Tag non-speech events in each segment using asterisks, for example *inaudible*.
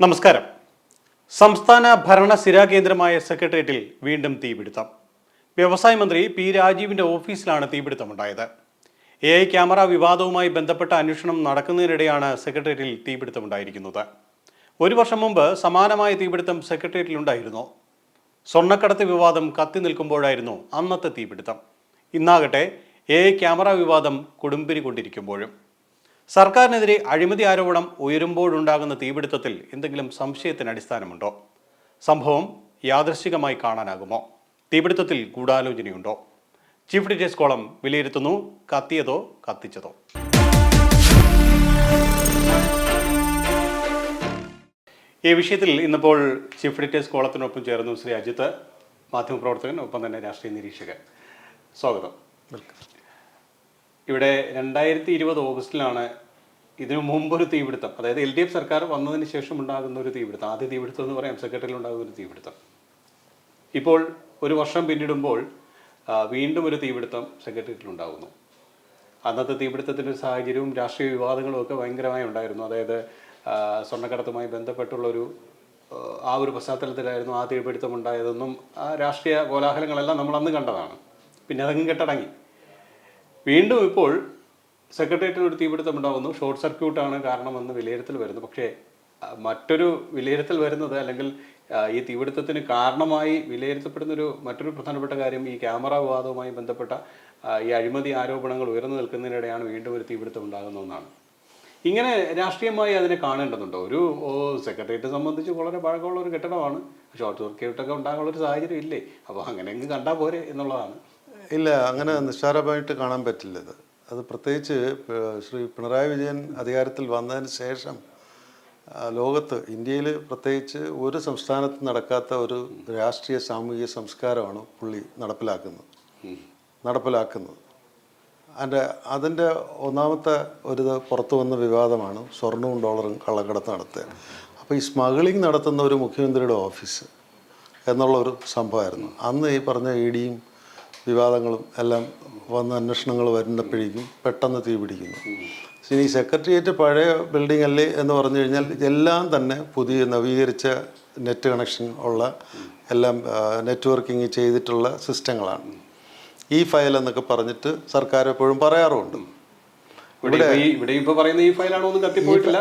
നമസ്കാരം. സംസ്ഥാന ഭരണ സ്ഥിരാകേന്ദ്രമായ സെക്രട്ടേറിയറ്റിൽ വീണ്ടും തീപിടുത്തം. വ്യവസായ മന്ത്രി പി രാജീവിന്റെ ഓഫീസിലാണ് തീപിടുത്തമുണ്ടായത്. എ ഐ ക്യാമറ വിവാദവുമായി ബന്ധപ്പെട്ട അന്വേഷണം നടക്കുന്നതിനിടെയാണ് സെക്രട്ടേറിയറ്റിൽ തീപിടുത്തമുണ്ടായിരിക്കുന്നത്. ഒരു വർഷം മുമ്പ് സമാനമായ തീപിടുത്തം സെക്രട്ടേറിയറ്റിലുണ്ടായിരുന്നു സ്വർണക്കടത്ത് വിവാദം കത്തി നിൽക്കുമ്പോഴായിരുന്നു അന്നത്തെ തീപിടുത്തം. ഇന്നാകട്ടെ എ ഐ ക്യാമറ വിവാദം കൊടുമ്പിരി കൊണ്ടിരിക്കുമ്പോഴും സർക്കാരിനെതിരെ അഴിമതി ആരോപണം ഉയരുമ്പോഴുണ്ടാകുന്ന തീപിടുത്തത്തിൽ എന്തെങ്കിലും സംശയത്തിന് അടിസ്ഥാനമുണ്ടോ? സംഭവം യാദൃശികമായി കാണാനാകുമോ? തീപിടുത്തത്തിൽ ഗൂഢാലോചനയുണ്ടോ? ചീഫ് എഡിറ്റേഴ്സ് കോളം വിലയിരുത്തുന്നു. കത്തിയതോ കത്തിച്ചതോ? ഈ വിഷയത്തിൽ ഇന്നിപ്പോൾ ചീഫ് എഡിറ്റേഴ്സ് കോളത്തിനൊപ്പം ചേർന്നു ശ്രീ അജിത്ത് മാധ്യമപ്രവർത്തകൻ ഒപ്പം തന്നെ രാഷ്ട്രീയ നിരീക്ഷകൻ. സ്വാഗതം. ഇവിടെ രണ്ടായിരത്തി ഇരുപത് ഓഗസ്റ്റിലാണ് ഇതിനു മുമ്പൊരു തീപിടുത്തം. അതായത് എൽ ഡി എഫ് സർക്കാർ വന്നതിന് ശേഷം ഉണ്ടാകുന്ന ഒരു തീപിടുത്തം. ആദ്യ തീപിടുത്തം എന്ന് പറയാം. സെക്രട്ടറിയിൽ ഉണ്ടാകുന്ന ഒരു തീപിടുത്തം. ഇപ്പോൾ ഒരു വർഷം പിന്നിടുമ്പോൾ വീണ്ടും ഒരു തീപിടുത്തം സെക്രട്ടേറിയറ്റിൽ ഉണ്ടാകുന്നു. അന്നത്തെ തീപിടുത്തത്തിന്റെ സാഹചര്യവും രാഷ്ട്രീയ വിവാദങ്ങളും ഒക്കെ ഭയങ്കരമായി ഉണ്ടായിരുന്നു. അതായത് സ്വർണക്കടത്തുമായി ബന്ധപ്പെട്ടുള്ളൊരു ആ ഒരു പശ്ചാത്തലത്തിലായിരുന്നു ആ തീപിടുത്തം ഉണ്ടായതെന്നും ആ രാഷ്ട്രീയ കോലാഹലങ്ങളെല്ലാം നമ്മൾ അന്ന് കണ്ടതാണ്. പിന്നെ അതങ്ങ് കെട്ടടങ്ങി. വീണ്ടും ഇപ്പോൾ സെക്രട്ടേറിയറ്റിൽ ഒരു തീപിടുത്തം ഉണ്ടാകുന്നു. ഷോർട്ട് സർക്യൂട്ടാണ് കാരണമെന്ന് വിലയിരുത്തൽ വരുന്നു. പക്ഷേ മറ്റൊരു വിലയിരുത്തൽ വരുന്നത് അല്ലെങ്കിൽ ഈ തീപിടുത്തത്തിന് കാരണമായി വിലയിരുത്തപ്പെടുന്ന ഒരു മറ്റൊരു പ്രധാനപ്പെട്ട കാര്യം ഈ ക്യാമറ വിവാദവുമായി ബന്ധപ്പെട്ട ഈ അഴിമതി ആരോപണങ്ങൾ ഉയർന്നു നിൽക്കുന്നതിനിടെയാണ് വീണ്ടും ഒരു തീപിടുത്തം ഉണ്ടാകുന്ന ഒന്നാണ്. ഇങ്ങനെ രാഷ്ട്രീയമായി അതിനെ കാണേണ്ടതുണ്ടോ? ഒരു സെക്രട്ടേറിയറ്റ് സംബന്ധിച്ച് വളരെ പഴക്കമുള്ള ഒരു കെട്ടിടമാണ്. ഷോർട്ട് സർക്യൂട്ടൊക്കെ ഉണ്ടാകാനുള്ള ഒരു സാഹചര്യം ഇല്ലേ? അപ്പോൾ അങ്ങനെ അങ്ങ് കണ്ടാൽ പോരെ എന്നുള്ളതാണ്. ഇല്ല അങ്ങനെ നിസ്സാരമായിട്ട് കാണാൻ പറ്റില്ല ഇത്. അത് പ്രത്യേകിച്ച് ശ്രീ പിണറായി വിജയൻ അധികാരത്തിൽ വന്നതിന് ശേഷം ലോകത്ത് ഇന്ത്യയിൽ പ്രത്യേകിച്ച് ഒരു സംസ്ഥാനത്ത് നടക്കാത്ത ഒരു രാഷ്ട്രീയ സാമൂഹിക സംസ്കാരമാണ് പുള്ളി നടപ്പിലാക്കുന്നത്. നടപ്പിലാക്കുന്നത്. അതിന്റെ അതിന്റെ ഒന്നാമത്തെ ഒരു പുറത്തു വന്ന വിവാദമാണ് സ്വർണവും ഡോളറും കള്ളക്കടത്ത് നടത്തുക അപ്പോൾ ഈ സ്മഗ്ലിംഗ് നടത്തുന്ന ഒരു മുഖ്യമന്ത്രിയുടെ ഓഫീസ് എന്നുള്ള ഒരു സംഭവമായിരുന്നു. അന്ന് ഈ പറഞ്ഞ ഇ ഡിയും വിവാദങ്ങളും എല്ലാം വന്ന് അന്വേഷണങ്ങൾ വരുന്നപ്പോഴേക്കും പെട്ടെന്ന് തീ പിടിക്കുന്നു. ഇനി സെക്രട്ടേറിയറ്റ് പഴയ ബിൽഡിംഗ് അല്ലേ എന്ന് പറഞ്ഞു കഴിഞ്ഞാൽ എല്ലാം തന്നെ പുതിയ നവീകരിച്ച നെറ്റ് കണക്ഷൻ ഉള്ള എല്ലാം നെറ്റ്വർക്കിംഗ് ചെയ്തിട്ടുള്ള സിസ്റ്റങ്ങളാണ്. ഈ ഫയൽ എന്നൊക്കെ പറഞ്ഞിട്ട് സർക്കാർ എപ്പോഴും പറയാറുണ്ട്. ഇവിടെ ഇപ്പൊ ഇവിടെ ഇപ്പൊ പറയുന്ന ഈ ഫയലാണോ ഒന്നും കത്തിപ്പോയിട്ടില്ല.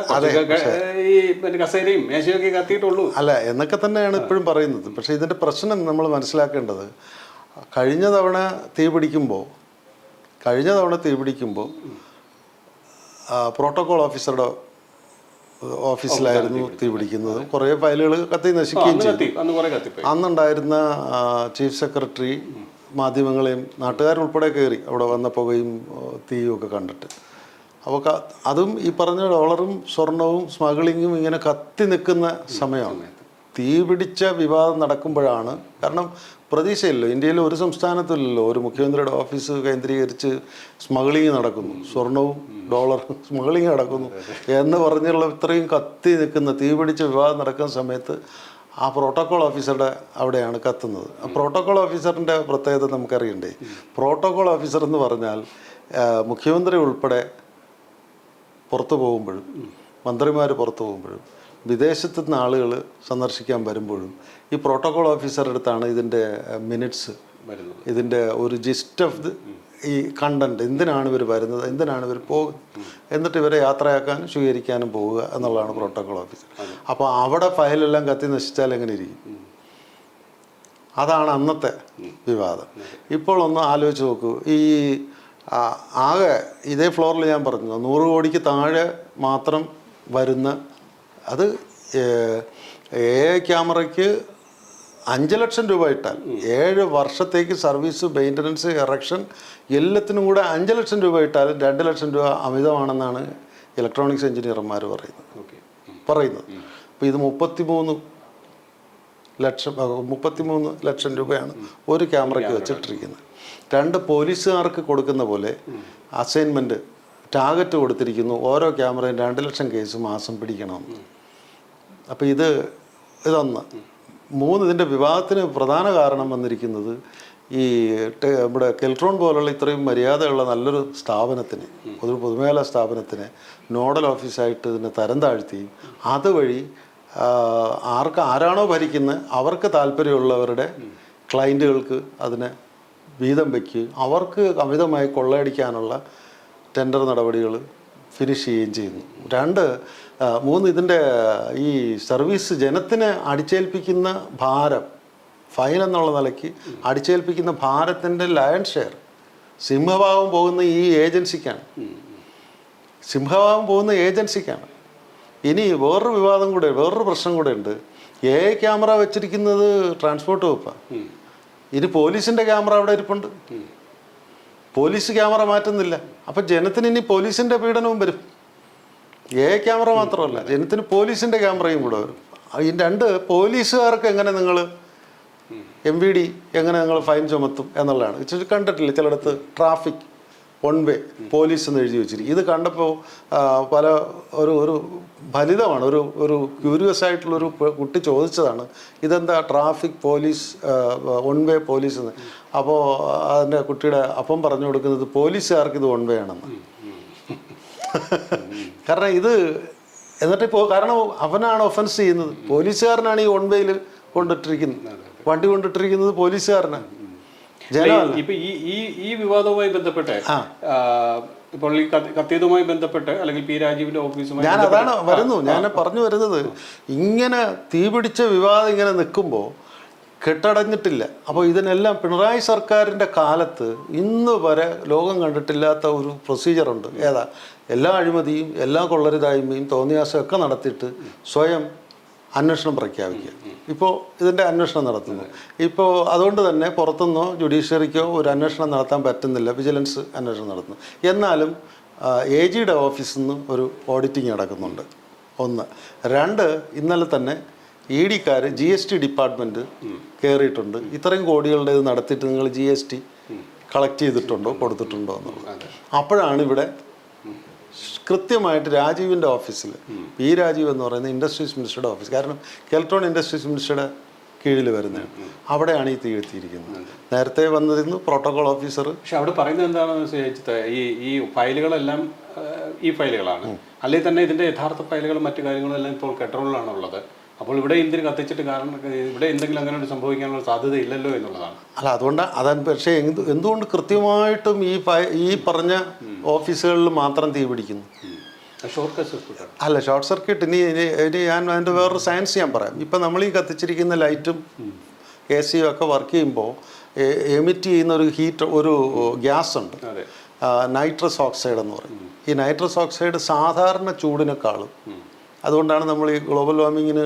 ഈ കസേരയും മേശയൊക്കെ കത്തിയിട്ടുള്ളൂ. അല്ല എന്നൊക്കെ തന്നെയാണ് ഇപ്പോഴും പറയുന്നത്. പക്ഷേ ഇതിന്റെ പ്രശ്നം നമ്മൾ മനസ്സിലാക്കേണ്ടത് കഴിഞ്ഞ തവണ തീ പിടിക്കുമ്പോൾ കഴിഞ്ഞ തവണ തീ പിടിക്കുമ്പോൾ പ്രോട്ടോകോൾ ഓഫീസറുടെ ഓഫീസിലായിരുന്നു തീ പിടിക്കുന്നത്. കുറേ ഫയലുകൾ കത്തി നശിക്കുകയും ചെയ്തു. അന്നുണ്ടായിരുന്ന ചീഫ് സെക്രട്ടറി മാധ്യമങ്ങളെയും നാട്ടുകാരുൾപ്പെടെ കയറി അവിടെ വന്ന പുകയും തീയും ഒക്കെ കണ്ടിട്ട്. അപ്പോൾ അതും ഈ പറഞ്ഞ ഡോളറും സ്വർണവും സ്മഗ്ലിങ്ങും ഇങ്ങനെ കത്തി നിൽക്കുന്ന സമയമാണ്. തീ പിടിച്ച വിവാദം നടക്കുമ്പോഴാണ്. കാരണം പ്രതീക്ഷയില്ലല്ലോ. ഇന്ത്യയിൽ ഒരു സംസ്ഥാനത്തില്ലല്ലോ ഒരു മുഖ്യമന്ത്രിയുടെ ഓഫീസ് കേന്ദ്രീകരിച്ച് സ്മഗ്ലിംഗ് നടക്കുന്നു. സ്വർണവും ഡോളറും സ്മഗ്ലിംഗ് നടക്കുന്നു എന്ന് പറഞ്ഞുള്ള ഇത്രയും കത്തി നിൽക്കുന്ന തീ പിടിച്ച വിവാദം നടക്കുന്ന സമയത്ത് ആ പ്രോട്ടോകോൾ ഓഫീസറുടെ അവിടെയാണ് കത്തുന്നത്. ആ പ്രോട്ടോകോൾ ഓഫീസറിന്റെ പ്രത്യേകത നമുക്കറിയണ്ടേ? പ്രോട്ടോകോൾ ഓഫീസർ എന്ന് പറഞ്ഞാൽ മുഖ്യമന്ത്രി ഉൾപ്പെടെ പുറത്തു പോകുമ്പോഴും മന്ത്രിമാർ പുറത്തു പോകുമ്പോഴും വിദേശത്തു നിന്ന് ആളുകൾ സന്ദർശിക്കാൻ വരുമ്പോഴും ഈ പ്രോട്ടോകോൾ ഓഫീസറുടെ അടുത്താണ് ഇതിന്റെ മിനിറ്റ്സ് ഇതിന്റെ ഒരു ജിസ്റ്റ് ഓഫ് ദി ഈ കണ്ടന്റ് എന്തിനാണ് ഇവർ വരുന്നത് എന്തിനാണ് ഇവർ പോകുന്നത് എന്നിട്ട് ഇവരെ യാത്രയാക്കാനും സ്വീകരിക്കാനും പോവുക എന്നുള്ളതാണ് പ്രോട്ടോകോൾ ഓഫീസർ അപ്പോൾ അവിടെ ഫയലെല്ലാം കത്തി നശിച്ചാൽ എങ്ങനെ ഇരിക്കും? അതാണ് അന്നത്തെ വിവാദം. ഇപ്പോൾ ഒന്ന് ആലോചിച്ച് നോക്കൂ. ഈ ആകെ ഇതേ ഫ്ലോറിൽ ഞാൻ പറഞ്ഞു നൂറ് കോടിക്ക് താഴെ മാത്രം വരുന്ന അത് എ ഐ ക്യാമറയ്ക്ക് അഞ്ച് ലക്ഷം രൂപ ഇട്ടാൽ ഏഴ് വർഷത്തേക്ക് സർവീസ് മെയിന്റനൻസ് എറക്ഷൻ എല്ലാത്തിനും കൂടെ അഞ്ച് ലക്ഷം രൂപ ഇട്ടാൽ രണ്ട് ലക്ഷം രൂപ അമിതമാണെന്നാണ് ഇലക്ട്രോണിക്സ് എഞ്ചിനീയർമാർ പറയുന്നത്. ഓക്കെ. പറയുന്നത്. അപ്പോൾ ഇത് മുപ്പത്തിമൂന്ന് ലക്ഷം മുപ്പത്തിമൂന്ന് ലക്ഷം രൂപയാണ് ഒരു ക്യാമറയ്ക്ക് വെച്ചിട്ടിരിക്കുന്നത്. രണ്ട് പോലീസുകാർക്ക് കൊടുക്കുന്ന പോലെ അസൈൻമെന്റ് ടാർഗറ്റ് കൊടുത്തിരിക്കുന്നു. ഓരോ ക്യാമറയും രണ്ട് ലക്ഷം കേസ് മാസം പിടിക്കണമെന്ന്. അപ്പോൾ ഇത് ഇതൊന്ന്. മൂന്ന് ഇതിന്റെ വിവാഹത്തിന് പ്രധാന കാരണം വന്നിരിക്കുന്നത് ഈ നമ്മുടെ കെൽട്രോൺ പോലുള്ള ഇത്രയും മര്യാദയുള്ള നല്ലൊരു സ്ഥാപനത്തിന് ഒരു പൊതുമേഖലാ സ്ഥാപനത്തിന് നോഡൽ ഓഫീസായിട്ട് ഇതിനെ തരം താഴ്ത്തിയും അതുവഴി ആർക്ക് ആരാണോ ഭരിക്കുന്നത് അവർക്ക് താല്പര്യമുള്ളവരുടെ ക്ലയന്റുകൾക്ക് അതിനെ വീതം വയ്ക്കുകയും അവർക്ക് അമിതമായി കൊള്ളയടിക്കാനുള്ള ടെൻഡർ നടപടികൾ ഫിനിഷ് ചെയ്യുകയും ചെയ്യുന്നു. രണ്ട് മൂന്ന് ഇതിന്റെ ഈ സർവീസ് ജനത്തിന് അടിച്ചേൽപ്പിക്കുന്ന ഭാരം ഫൈൻ എന്നുള്ള നിലയ്ക്ക് അടിച്ചേൽപ്പിക്കുന്ന ഭാരത്തിന്റെ ലയൺ ഷെയർ സിംഹഭാവം പോകുന്ന ഈ ഏജൻസിക്കാണ്. സിംഹഭാവം പോകുന്ന ഏജൻസിക്കാണ്. ഇനി വേറൊരു വിവാദം കൂടെ വേറൊരു പ്രശ്നം കൂടെ ഉണ്ട്. എ ക്യാമറ വെച്ചിരിക്കുന്നത് ട്രാൻസ്പോർട്ട് വകുപ്പാണ് ഇനി പോലീസിന്റെ ക്യാമറ അവിടെ ഇരിപ്പുണ്ട്. പോലീസ് ക്യാമറ മാറ്റുന്നില്ല. അപ്പം ജനത്തിന് ഇനി പോലീസിന്റെ പീഡനവും വരും. എ ക്യാമറ മാത്രമല്ല ജനത്തിന് പോലീസിന്റെ ക്യാമറയും കൂടെ വരും. ഈ രണ്ട് പോലീസുകാർക്ക് എങ്ങനെ നിങ്ങൾ എം വി ഡി എങ്ങനെ നിങ്ങൾ ഫൈൻ ചുമത്തും എന്നുള്ളതാണ്. കണ്ടിട്ടില്ല ചിലയിടത്ത് ട്രാഫിക്? വൺ വേ പോലീസ് എന്ന് എഴുതി വെച്ചിരിക്കും. ഇത് കണ്ടപ്പോൾ പല ഒരു ഒരു ഫലിതമാണ്. ഒരു ഒരു ക്യൂരിയസ് ആയിട്ടുള്ളൊരു കുട്ടി ചോദിച്ചതാണ് ഇതെന്താ traffic police one way police എന്ന് അപ്പോൾ അതിന്റെ കുട്ടിയുടെ അപ്പം പറഞ്ഞു കൊടുക്കുന്നത് പോലീസുകാർക്ക് ഇത് വൺ വേ ആണെന്ന്. *laughs* കാരണം ഇത് എന്നിട്ട് ഇപ്പോൾ കാരണം അവനാണ് ഒഫൻസ് ചെയ്യുന്നത്. പോലീസുകാരനാണ് ഈ വൺ വേയിൽ കൊണ്ടിട്ടിരിക്കുന്നത്. വണ്ടി കൊണ്ടിട്ടിരിക്കുന്നത് പോലീസുകാരനാണ്. ഇപ്പൊ ഈ ഈ ഈ വിവാദവുമായി ബന്ധപ്പെട്ട് ഇപ്പോൾ ഈ കത്ത് കത്തിയതുമായി ബന്ധപ്പെട്ട് അല്ലെങ്കിൽ പി രാജീവിന്റെ ഓഫീസുമായി ഞാൻ അതാണ് വരുന്നു. ഞാൻ പറഞ്ഞു വരുന്നത് ഇങ്ങനെ തീപിടിച്ച വിവാദം ഇങ്ങനെ നിൽക്കുമ്പോൾ കെട്ടടഞ്ഞിട്ടില്ല. അപ്പോൾ ഇതിനെല്ലാം പിണറായി സർക്കാരിന്റെ കാലത്ത് ഇന്ന് വരെ ലോകം കണ്ടിട്ടില്ലാത്ത ഒരു പ്രൊസീജിയറുണ്ട് ഏതാ? എല്ലാ അഴിമതിയും എല്ലാ കൊള്ളരുതായ്മയും തോന്നിയാസമൊക്കെ നടത്തിയിട്ട് സ്വയം അന്വേഷണം പ്രഖ്യാപിക്കുക. ഇപ്പോൾ ഇതിന്റെ അന്വേഷണം നടത്തുന്നു. ഇപ്പോൾ അതുകൊണ്ട് തന്നെ പുറത്തുനിന്നോ ജുഡീഷ്യറിക്കോ ഒരു അന്വേഷണം നടത്താൻ പറ്റുന്നില്ല. വിജിലൻസ് അന്വേഷണം നടത്തുന്നു. എന്നാലും എ ജിയുടെ ഓഫീസിൽ നിന്ന് ഒരു ഓഡിറ്റിംഗ് നടക്കുന്നുണ്ട്. ഒന്ന്. രണ്ട് ഇന്നലെ തന്നെ ഇ ഡിക്കാർ ജി എസ് ടി ഡിപ്പാർട്ട്മെന്റ് കയറിയിട്ടുണ്ട് ഇത്രയും കോടികളുടെ ഇത് നടത്തിയിട്ട് നിങ്ങൾ ജി എസ് ടി കളക്ട് ചെയ്തിട്ടുണ്ടോ കൊടുത്തിട്ടുണ്ടോ എന്നുള്ളത്. അപ്പോഴാണ് ഇവിടെ കൃത്യമായിട്ട് രാജീവിന്റെ ഓഫീസിൽ. പി രാജീവ് എന്ന് പറയുന്ന ഇൻഡസ്ട്രീസ് മിനിസ്റ്ററുടെ ഓഫീസ്. കാരണം കെൽട്രോൺ ഇൻഡസ്ട്രീസ് മിനിസ്റ്ററുടെ കീഴിൽ വരുന്നതാണ് അവിടെയാണ് ഈ തീ എത്തിയിരിക്കുന്നത്. നേരത്തെ വന്നിരുന്നു പ്രോട്ടോകോൾ ഓഫീസർ. പക്ഷെ അവിടെ പറയുന്നത് എന്താണെന്ന് വെച്ചാൽ ഈ ഈ ഫയലുകളെല്ലാം ഈ ഫയലുകളാണ്. അല്ലെങ്കിൽ തന്നെ ഇതിന്റെ യഥാർത്ഥ ഫയലുകളും മറ്റു കാര്യങ്ങളും എല്ലാം ഇപ്പോൾ കെട്രോളിലാണ് ഉള്ളത് അപ്പോൾ ഇവിടെ ഇന്ത്യ കത്തിച്ചിട്ട് കാരണം ഇവിടെ എന്തെങ്കിലും അങ്ങനെ ഒരു സംഭവിക്കാനുള്ള സാധ്യത ഇല്ലല്ലോ എന്നുള്ളതാണ്. അല്ല അതുകൊണ്ട് അതാണ് പക്ഷേ എന്ത് എന്തുകൊണ്ട് കൃത്യമായിട്ടും ഈ ഈ പറഞ്ഞ ഓഫീസുകളിൽ മാത്രം തീ പിടിക്കുന്നു? ഷോർട്ട് സർക്യൂട്ട് അല്ല ഷോർട്ട് സർക്യൂട്ട് ഇനി ഇനി ഇനി ഞാൻ അതിന്റെ വേറൊരു സയൻസ് ഞാൻ പറയാം. ഇപ്പം നമ്മൾ ഈ കത്തിച്ചിരിക്കുന്ന ലൈറ്റും എ സിയും ഒക്കെ വർക്ക് ചെയ്യുമ്പോൾ എമിറ്റ് ചെയ്യുന്ന ഒരു ഹീറ്റ് ഒരു ഗ്യാസ് ഉണ്ട് നൈട്രസ് ഓക്സൈഡ് എന്ന് പറയും. ഈ നൈട്രസ് ഓക്സൈഡ് സാധാരണ ചൂടിനേക്കാളും അതുകൊണ്ടാണ് നമ്മൾ ഈ ഗ്ലോബൽ വാർമിങ്ങിന്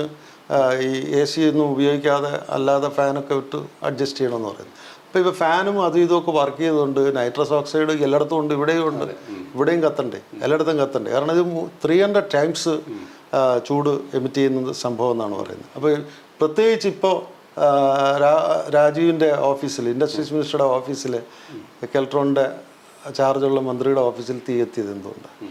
ഈ എ സി ഒന്നും ഉപയോഗിക്കാതെ അല്ലാതെ ഫാനൊക്കെ വിട്ട് അഡ്ജസ്റ്റ് ചെയ്യണമെന്ന് പറയുന്നത്. അപ്പോൾ ഇപ്പോൾ ഫാനും അതും ഇതുമൊക്കെ വർക്ക് ചെയ്തുകൊണ്ട് നൈട്രസ് ഓക്സൈഡ് എല്ലായിടത്തും ഉണ്ട് ഇവിടെയും ഉണ്ട്. ഇവിടെയും കത്തണ്ടേ എല്ലായിടത്തും കത്തണ്ടേ. കാരണം ഇത് ത്രീ ഹൺഡ്രഡ് ടൈംസ് ചൂട് എമിറ്റ് ചെയ്യുന്ന സംഭവം എന്നാണ് പറയുന്നത്. അപ്പോൾ പ്രത്യേകിച്ച് ഇപ്പോൾ രാജീവിന്റെ ഓഫീസിൽ ഇൻഡസ്ട്രീസ് മിനിസ്റ്ററുടെ ഓഫീസിൽ കെൽട്രോണിന്റെ ചാർജുള്ള മന്ത്രിയുടെ ഓഫീസിൽ തീ എത്തിയത് എന്തുകൊണ്ടാണ്?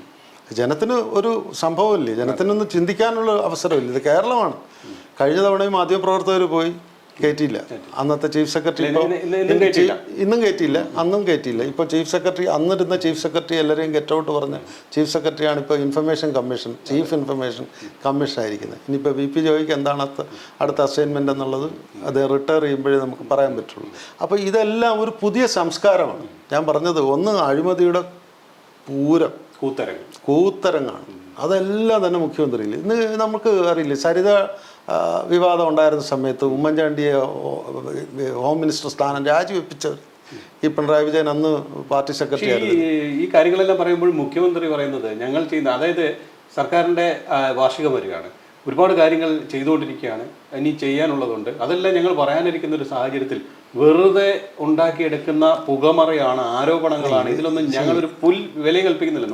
ജനത്തിന് ഒരു സംഭവമില്ലേ? ജനത്തിനൊന്ന് ചിന്തിക്കാനുള്ള അവസരമില്ല. ഇത് കേരളമാണ്. കഴിഞ്ഞ തവണയും മാധ്യമപ്രവർത്തകർ പോയി കയറ്റിയില്ല അന്നത്തെ ചീഫ് സെക്രട്ടറി ഇന്ന് കയറ്റിയില്ല. അന്നും കയറ്റിയില്ല ഇപ്പോൾ ചീഫ് സെക്രട്ടറി അന്നിരുന്ന ചീഫ് സെക്രട്ടറി എല്ലാവരെയും ഗെറ്റ് ഔട്ട് പറഞ്ഞ ചീഫ് സെക്രട്ടറിയാണ് ഇപ്പോൾ information commission chief information commission ആയിരിക്കുന്നത് ഇനിയിപ്പോൾ വി പി ജോയിക്ക് എന്താണ് അടുത്ത അസൈൻമെന്റ് എന്നുള്ളത് അത് റിട്ടയർ ചെയ്യുമ്പോഴേ നമുക്ക് പറയാൻ പറ്റുള്ളൂ. അപ്പോൾ ഇതെല്ലാം ഒരു പുതിയ സംസ്കാരമാണ്. ഞാൻ പറഞ്ഞത് ഒന്ന് അഴിമതിയുടെ പൂരം. കൂത്തരങ്ങൾ കൂത്തരങ്ങാണ്. അതെല്ലാം തന്നെ മുഖ്യമന്ത്രിയിൽ ഇന്ന് നമുക്ക് അറിയില്ല സരിത വിവാദം ഉണ്ടായിരുന്ന സമയത്ത് ഉമ്മൻചാണ്ടിയെ ഹോം മിനിസ്റ്റർ സ്ഥാനം രാജിവെപ്പിച്ചവർ ഈ പിണറായി വിജയൻ അന്ന് പാർട്ടി സെക്രട്ടറി ഈ കാര്യങ്ങളെല്ലാം പറയുമ്പോൾ മുഖ്യമന്ത്രി പറയുന്നത് ഞങ്ങൾ ചെയ്യുന്ന അതായത് സർക്കാരിന്റെ വാർഷിക വാർഷികം വരികയാണ്. ഒരുപാട് കാര്യങ്ങൾ ചെയ്തുകൊണ്ടിരിക്കുകയാണ്. ഇനി ചെയ്യാനുള്ളതുണ്ട്. അതെല്ലാം ഞങ്ങൾ പറയാനിരിക്കുന്ന ഒരു സാഹചര്യത്തിൽ വെറുതെ ഉണ്ടാക്കിയെടുക്കുന്ന പുകമറയാണ് ആരോപണങ്ങളാണ്. ഇതിലൊന്നും ഞങ്ങൾ ഒരു പുൽ വില കൽപ്പിക്കുന്നില്ല.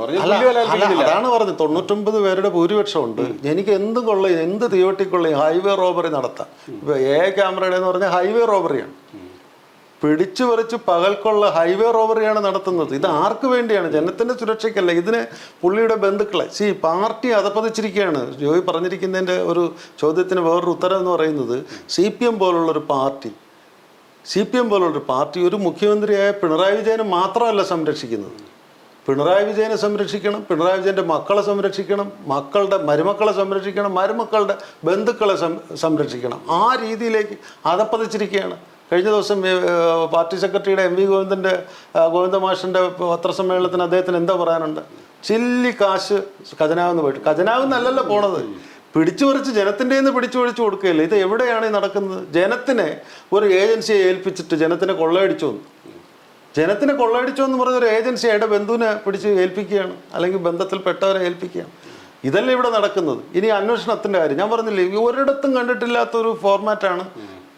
അതാണ് പറഞ്ഞത്. തൊണ്ണൂറ്റൊമ്പത് പേരുടെ ഭൂരിപക്ഷം ഉണ്ട് എനിക്ക് എന്ത് കൊള്ളയും എന്ത് തീവട്ടിക്കൊള്ളയും ഹൈവേ റോബറി നടത്താം ഇപ്പൊ എ ക്യാമറയുടെ എന്ന് പറഞ്ഞാൽ ഹൈവേ റോബറിയാണ്. പിടിച്ചു പറിച്ച് പകൽക്കുള്ള ഹൈവേ റോബറിയാണ് നടത്തുന്നത്. ഇത് ആർക്ക് വേണ്ടിയാണ്? ജനത്തിന്റെ സുരക്ഷയ്ക്കല്ല. ഇതിന് പുള്ളിയുടെ ബന്ധുക്കളെ. സി പാർട്ടി അതപ്പതിച്ചിരിക്കുകയാണ് ജോയി പറഞ്ഞിരിക്കുന്നതിന്റെ ഒരു ചോദ്യത്തിന് വേറൊരു ഉത്തരം എന്ന് പറയുന്നത് സി പി എം പോലുള്ളൊരു പാർട്ടി സി പി എം പോലുള്ളൊരു പാർട്ടി ഒരു മുഖ്യമന്ത്രിയായ പിണറായി വിജയനെ മാത്രമല്ല സംരക്ഷിക്കുന്നത്. പിണറായി വിജയനെ സംരക്ഷിക്കണം പിണറായി വിജയന്റെ മക്കളെ സംരക്ഷിക്കണം മക്കളുടെ മരുമക്കളെ സംരക്ഷിക്കണം മരുമക്കളുടെ ബന്ധുക്കളെ സംരക്ഷിക്കണം. ആ രീതിയിലേക്ക് അതപ്പതിച്ചിരിക്കുകയാണ് കഴിഞ്ഞ ദിവസം പാർട്ടി സെക്രട്ടറിയുടെ എം വി ഗോവിന്ദന്റെ ആ, ഗോവിന്ദ മാഷിന്റെ പത്രസമ്മേളനത്തിന് അദ്ദേഹത്തിന് എന്താ പറയാനുണ്ട്. ചില്ലി കാശ് ഖജനാവെന്ന് പോയിട്ട്. ഖജനാവെന്നല്ലല്ലോ പോണത്. പിടിച്ചു പറിച്ച് ജനത്തിന്റെ നിന്ന് പിടിച്ചു പറിച്ചു കൊടുക്കുകയല്ലേ? ഇത് എവിടെയാണ് നടക്കുന്നത്? ജനത്തിനെ ഒരു ഏജൻസിയെ ഏൽപ്പിച്ചിട്ട് ജനത്തിനെ കൊള്ളയടിച്ചു ജനത്തിനെ കൊള്ളയടിച്ചു എന്ന് പറഞ്ഞ ഒരു ഏജൻസി അയാളുടെ ബന്ധുവിനെ പിടിച്ച് ഏൽപ്പിക്കുകയാണ്. അല്ലെങ്കിൽ ബന്ധത്തിൽപ്പെട്ടവരെ ഏൽപ്പിക്കുകയാണ്. ഇതല്ലേ ഇവിടെ നടക്കുന്നത്? ഇനി അന്വേഷണത്തിന്റെ കാര്യം. ഞാൻ പറഞ്ഞില്ലേ ഒരിടത്തും കണ്ടിട്ടില്ലാത്തൊരു ഫോർമാറ്റാണ്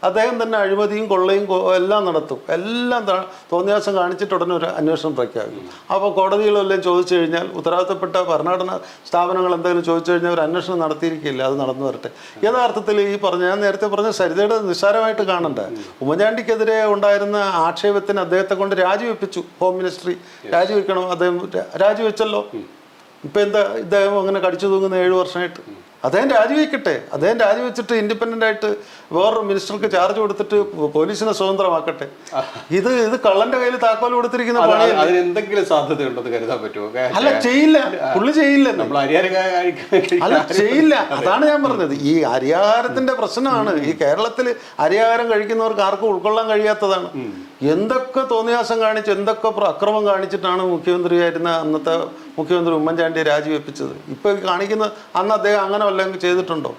അദ്ദേഹം തന്നെ അഴിമതിയും കൊള്ളയും എല്ലാം നടത്തും. എല്ലാം തോന്നിയാസം കാണിച്ചിട്ട് ഉടനെ ഒരു അന്വേഷണം പ്രഖ്യാപിക്കും. അപ്പോൾ കോടതികളെല്ലാം ചോദിച്ചു കഴിഞ്ഞാൽ ഉത്തരവാദിത്തപ്പെട്ട ഭരണഘടന സ്ഥാപനങ്ങൾ എന്തെങ്കിലും ചോദിച്ചു കഴിഞ്ഞാൽ ഒരു അന്വേഷണം നടത്തിയിരിക്കില്ല. അത് നടന്നു വരട്ടെ. യഥാർത്ഥത്തിൽ ഈ പറഞ്ഞ ഞാൻ നേരത്തെ പറഞ്ഞ സരിതയുടെ നിസ്സാരമായിട്ട് കാണണ്ട? ഉമ്മൻചാണ്ടിക്കെതിരെ ഉണ്ടായിരുന്ന ആക്ഷേപത്തിന് അദ്ദേഹത്തെ കൊണ്ട് രാജിവെപ്പിച്ചു. Home ministry രാജിവെക്കണം. അദ്ദേഹം രാജിവെച്ചല്ലോ. ഇപ്പം എന്താ ഇദ്ദേഹം അങ്ങനെ കടിച്ചു തൂങ്ങുന്ന ഏഴു വർഷമായിട്ട്? അദ്ദേഹം രാജിവെക്കട്ടെ. അദ്ദേഹം രാജിവെച്ചിട്ട് ഇൻഡിപെൻഡന്റ് ആയിട്ട് വേറൊരു മിനിസ്റ്റർക്ക് ചാർജ് കൊടുത്തിട്ട് പോലീസിനെ സ്വതന്ത്രമാക്കട്ടെ. ഇത് ഇത് കള്ളന്റെ കയ്യിൽ താക്കോൽ കൊടുത്തിരിക്കുന്ന അത് അതിന് എന്തെങ്കിലും സാധ്യതയുണ്ടെന്ന് കരുതാൻ പറ്റുമോ? അല്ല ചെയ്യില്ല. പുള്ളി ചെയ്യില്ല. അല്ല ചെയ്യില്ല. അതാണ് ഞാൻ പറഞ്ഞത്. ഈ അരിയാഹാരത്തിന്റെ പ്രശ്നമാണ്. ഈ കേരളത്തിൽ അരിയാഹാരം കഴിക്കുന്നവർക്ക് ആർക്കും ഉൾക്കൊള്ളാൻ കഴിയാത്തതാണ്. എന്തൊക്കെ തോന്നിയാസം കാണിച്ച് എന്തൊക്കെ അക്രമം കാണിച്ചിട്ടാണ് മുഖ്യമന്ത്രിയായിരുന്ന അന്നത്തെ മുഖ്യമന്ത്രി ഉമ്മൻചാണ്ടി രാജിവെപ്പിച്ചത്. ഇപ്പൊ ഈ കാണിക്കുന്ന അന്ന് അദ്ദേഹം അങ്ങനെ വല്ലതും ചെയ്തിട്ടുണ്ടോ?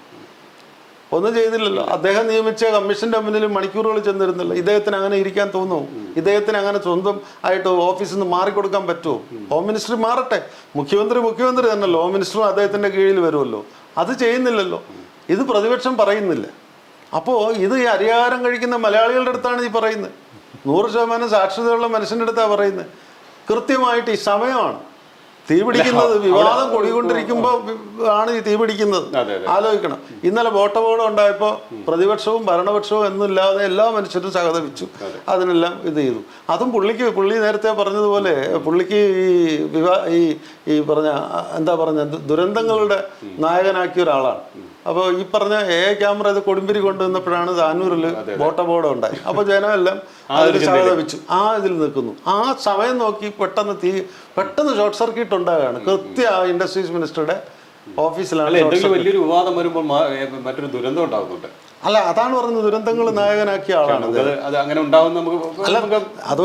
ഒന്നും ചെയ്തില്ലല്ലോ. അദ്ദേഹം നിയമിച്ച കമ്മീഷന്റെ മുന്നിൽ മണിക്കൂറുകൾ ചെന്നിരുന്നില്ല. ഇദ്ദേഹത്തിന് അങ്ങനെ ഇരിക്കാൻ തോന്നുമോ? ഇദ്ദേഹത്തിന് അങ്ങനെ സ്വന്തം ആയിട്ട് ഓഫീസിൽ നിന്ന് മാറിക്കൊടുക്കാൻ പറ്റുമോ? ഹോം മിനിസ്റ്റർ മാറട്ടെ. മുഖ്യമന്ത്രി മുഖ്യമന്ത്രി തന്നെയല്ലോ. ഹോം മിനിസ്റ്ററും അദ്ദേഹത്തിന്റെ കീഴിൽ വരുമല്ലോ. അത് ചെയ്യുന്നില്ലല്ലോ. ഇത് പ്രതിപക്ഷം പറയുന്നില്ല. അപ്പോൾ ഇത് ഈ അരിയാഹാരം കഴിക്കുന്ന മലയാളികളുടെ അടുത്താണ് ഈ പറയുന്നത്. നൂറ് ശതമാനം സാക്ഷരതയുള്ള മനുഷ്യന്റെ അടുത്താണ് പറയുന്നത്. കൃത്യമായിട്ട് ഈ സമയമാണ് തീ പിടിക്കുന്നത് വിവാദം കൊടികൊണ്ടിരിക്കുമ്പോൾ ആണ് ഈ തീ പിടിക്കുന്നത്. ആലോചിക്കണം. ഇന്നലെ വോട്ടപകടം ഉണ്ടായപ്പോൾ പ്രതിപക്ഷവും ഭരണപക്ഷവും എന്നില്ലാതെ എല്ലാ മനുഷ്യരും സഹതപിച്ചു. അതിനെല്ലാം ഇത് ചെയ്തു. അതും പുള്ളിക്ക് പുള്ളി നേരത്തെ പറഞ്ഞതുപോലെ പുള്ളിക്ക് ഈ വിവാ ഈ ഈ പറഞ്ഞ എന്താ പറഞ്ഞ ദുരന്തങ്ങളുടെ നായകനാക്കിയ ഒരാളാണ്. അപ്പോൾ ഈ പറഞ്ഞ എ ക്യാമറ ഇത് കൊടുമ്പിരി കൊണ്ടുവന്നപ്പോഴാണ് താനൂരിൽ വോട്ടപകടം ഉണ്ടായി. അപ്പോൾ ജനമെല്ലാം അതിൽ വെച്ചു. ആ ഇതിൽ നിൽക്കുന്നു. ആ സമയം നോക്കി പെട്ടെന്ന് തീ പെട്ടെന്ന് ഷോർട്ട് സർക്യൂട്ട് ഉണ്ടാകുകയാണ് കൃത്യ ഇൻഡസ്ട്രീസ് മിനിസ്റ്ററുടെ ഓഫീസിലാണ് എന്തെങ്കിലും വലിയൊരു വിവാദം വരുമ്പോൾ മറ്റൊരു ദുരന്തം ഉണ്ടാകുന്നുണ്ട്. അല്ല അതാണ് പറഞ്ഞത്. ദുരന്തങ്ങൾ നായകനാക്കിയ ആളാണ് അത് അങ്ങനെ ഉണ്ടാവുന്ന നമുക്ക് അല്ല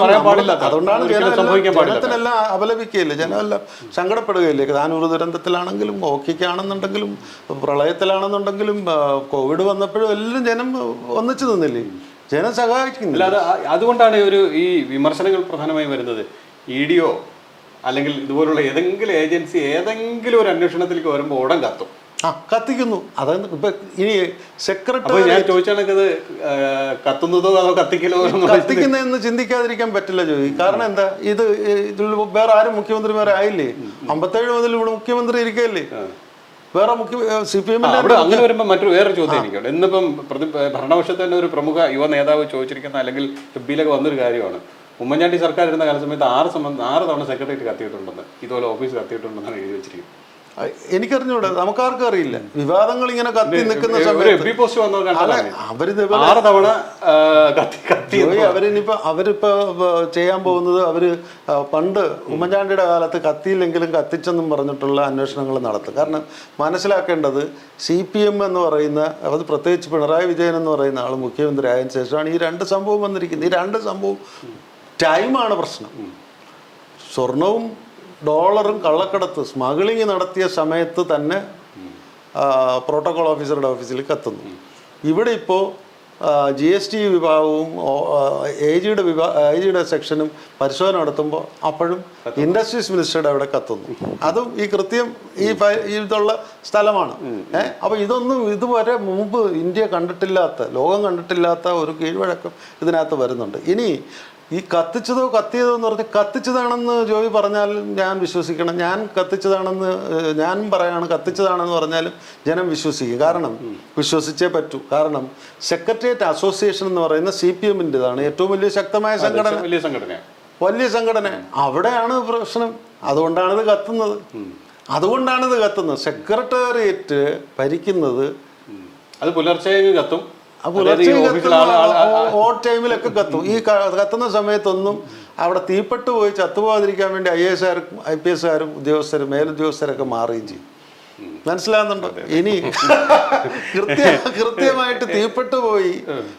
പറയാൻ പാടില്ല. അതുകൊണ്ടാണ് ജനത്തിനെല്ലാം അപലപിക്കുകയില്ലേ? ജനമെല്ലാം സങ്കടപ്പെടുകയില്ലേ? താനൂർ ദുരന്തത്തിലാണെങ്കിലും ഓക്കിക്കാണെന്നുണ്ടെങ്കിലും പ്രളയത്തിലാണെന്നുണ്ടെങ്കിലും കോവിഡ് വന്നപ്പോഴും എല്ലാം ജനം ഒന്നിച്ചു നിന്നില്ലേ? ജനം സഹായിക്കുന്നില്ല? അതുകൊണ്ടാണ് ഒരു ഈ വിമർശനങ്ങൾ പ്രധാനമായും വരുന്നത്. ഇ ഡിയോ അല്ലെങ്കിൽ ഇതുപോലുള്ള ഏതെങ്കിലും ഏജൻസി ഏതെങ്കിലും ഒരു അന്വേഷണത്തിലേക്ക് വരുമ്പോൾ ഉടൻ കത്തും. ആ കത്തിക്കുന്നു. അതായത് ഇപ്പൊ ഇനി സെക്രട്ടറി ഞാൻ ചോദിച്ചത് കത്തുന്നതോ അതോ കത്തിക്കലോ കത്തിക്കുന്നതെന്ന് ചിന്തിക്കാതിരിക്കാൻ പറ്റില്ല ജോയി. കാരണം എന്താ? ഇത് ഇതിൽ വേറെ ആരും മുഖ്യമന്ത്രിമാരെ ആയില്ലേ? അമ്പത്തേഴ് മുതൽ ഇവിടെ മുഖ്യമന്ത്രി ഇരിക്കല്ലേ വേറെ മുഖ്യ സി പി എം എമ്മിന്റെ അങ്ങനെ വരുമ്പോൾ മറ്റൊരു വേറെ ചോദ്യം എനിക്കുണ്ട്. ഇന്നിപ്പം ഭരണപക്ഷത്തിന്റെ ഒരു പ്രമുഖ യുവ നേതാവ് ചോദിച്ചിരിക്കുന്ന അല്ലെങ്കിൽ എഫ്ബിയിലൊക്കെ വന്നൊരു കാര്യമാണ്. ഉമ്മൻചാണ്ടി സർക്കാർ ഇരുന്ന കാലസമയത്ത് ആറ് സംബന്ധം ആറ് തവണ സെക്രട്ടേറിയറ്റ് കത്തിയിട്ടുണ്ടെന്ന് ഇതുപോലെ ഓഫീസ് കത്തിയിട്ടുണ്ടെന്നാണ് എഴുതി വെച്ചിരിക്കുന്നത്. എനിക്കറിഞ്ഞൂടെ നമുക്കാർക്കും അറിയില്ല. വിവാദങ്ങൾ ഇങ്ങനെ കത്തി നിൽക്കുന്ന ജോയി അവരിനിപ്പോ അവരിപ്പോ ചെയ്യാൻ പോകുന്നത് അവർ പണ്ട് ഉമ്മൻചാണ്ടിയുടെ കാലത്ത് കത്തിയില്ലെങ്കിലും കത്തിച്ചെന്നും പറഞ്ഞിട്ടുള്ള അന്വേഷണങ്ങൾ നടത്തും. കാരണം മനസ്സിലാക്കേണ്ടത് സി പി എം എന്ന് പറയുന്ന അത് പ്രത്യേകിച്ച് പിണറായി വിജയൻ എന്ന് പറയുന്ന ആൾ മുഖ്യമന്ത്രി ആയതിനു ശേഷമാണ് ഈ രണ്ട് സംഭവം വന്നിരിക്കുന്നത്. ഈ രണ്ട് സംഭവം ടൈമാണ് പ്രശ്നം. സ്വർണവും ഡോളറും കള്ളക്കടത്ത് സ്മഗ്ലിംഗ് നടത്തിയ സമയത്ത് തന്നെ പ്രോട്ടോകോൾ ഓഫീസറുടെ ഓഫീസിൽ കത്തുന്നു. ഇവിടെ ഇപ്പോൾ ജി എസ് ടി വിഭാഗവും എ ജിയുടെ വിഭാ എ ജിയുടെ സെക്ഷനും പരിശോധന നടത്തുമ്പോൾ അപ്പോഴും ഇൻഡസ്ട്രീസ് മിനിസ്റ്ററുടെ അവിടെ കത്തുന്നു. അതും ഈ കൃത്യം ഈ ഇതുള്ള സ്ഥലമാണ്. ഏഹ് അപ്പോൾ ഇതൊന്നും ഇതുവരെ മുമ്പ് ഇന്ത്യ കണ്ടിട്ടില്ലാത്ത ലോകം കണ്ടിട്ടില്ലാത്ത ഒരു കീഴ്വഴക്കം ഇതിനകത്ത് വരുന്നുണ്ട്. ഇനി ഈ കത്തിച്ചതോ കത്തിയതോ എന്ന് പറഞ്ഞ് കത്തിച്ചതാണെന്ന് ജോയി പറഞ്ഞാൽ ഞാൻ വിശ്വസിക്കണം. ഞാൻ കത്തിച്ചതാണെന്ന് ഞാൻ ഞാനും പറയാണ് കത്തിച്ചതാണെന്ന് പറഞ്ഞാലും ജനം വിശ്വസിക്കും. കാരണം വിശ്വസിച്ചേ പറ്റൂ. കാരണം സെക്രട്ടേറിയറ്റ് അസോസിയേഷൻ എന്ന് പറയുന്ന സി പി എമ്മിന്റെതാണ് ഏറ്റവും വലിയ ശക്തമായ സംഘടന. വലിയ സംഘടന വലിയ സംഘടന. അവിടെയാണ് പ്രശ്നം. അതുകൊണ്ടാണ് ഇത് കത്തുന്നത്. അതുകൊണ്ടാണ് ഇത് കത്തുന്നത്. സെക്രട്ടേറിയറ്റ് ഭരിക്കുന്നത് അത് പുലർച്ചെ കത്തും. ഓ- ടൈമിലൊക്കെ കത്തും. ഈ കത്തുന്ന സമയത്തൊന്നും അവിടെ തീപ്പെട്ട് പോയി ചത്തുപോകാതിരിക്കാൻ വേണ്ടി ഐ എസ് ആർ ഐ പി എസ്സുകാരും ഉദ്യോഗസ്ഥരും മേലുദ്യോഗസ്ഥരൊക്കെ മാറുകയും ചെയ്യും. മനസ്സിലാകുന്നുണ്ടോ ഇനി കൃത്യ കൃത്യമായിട്ട് തീപ്പെട്ട് പോയി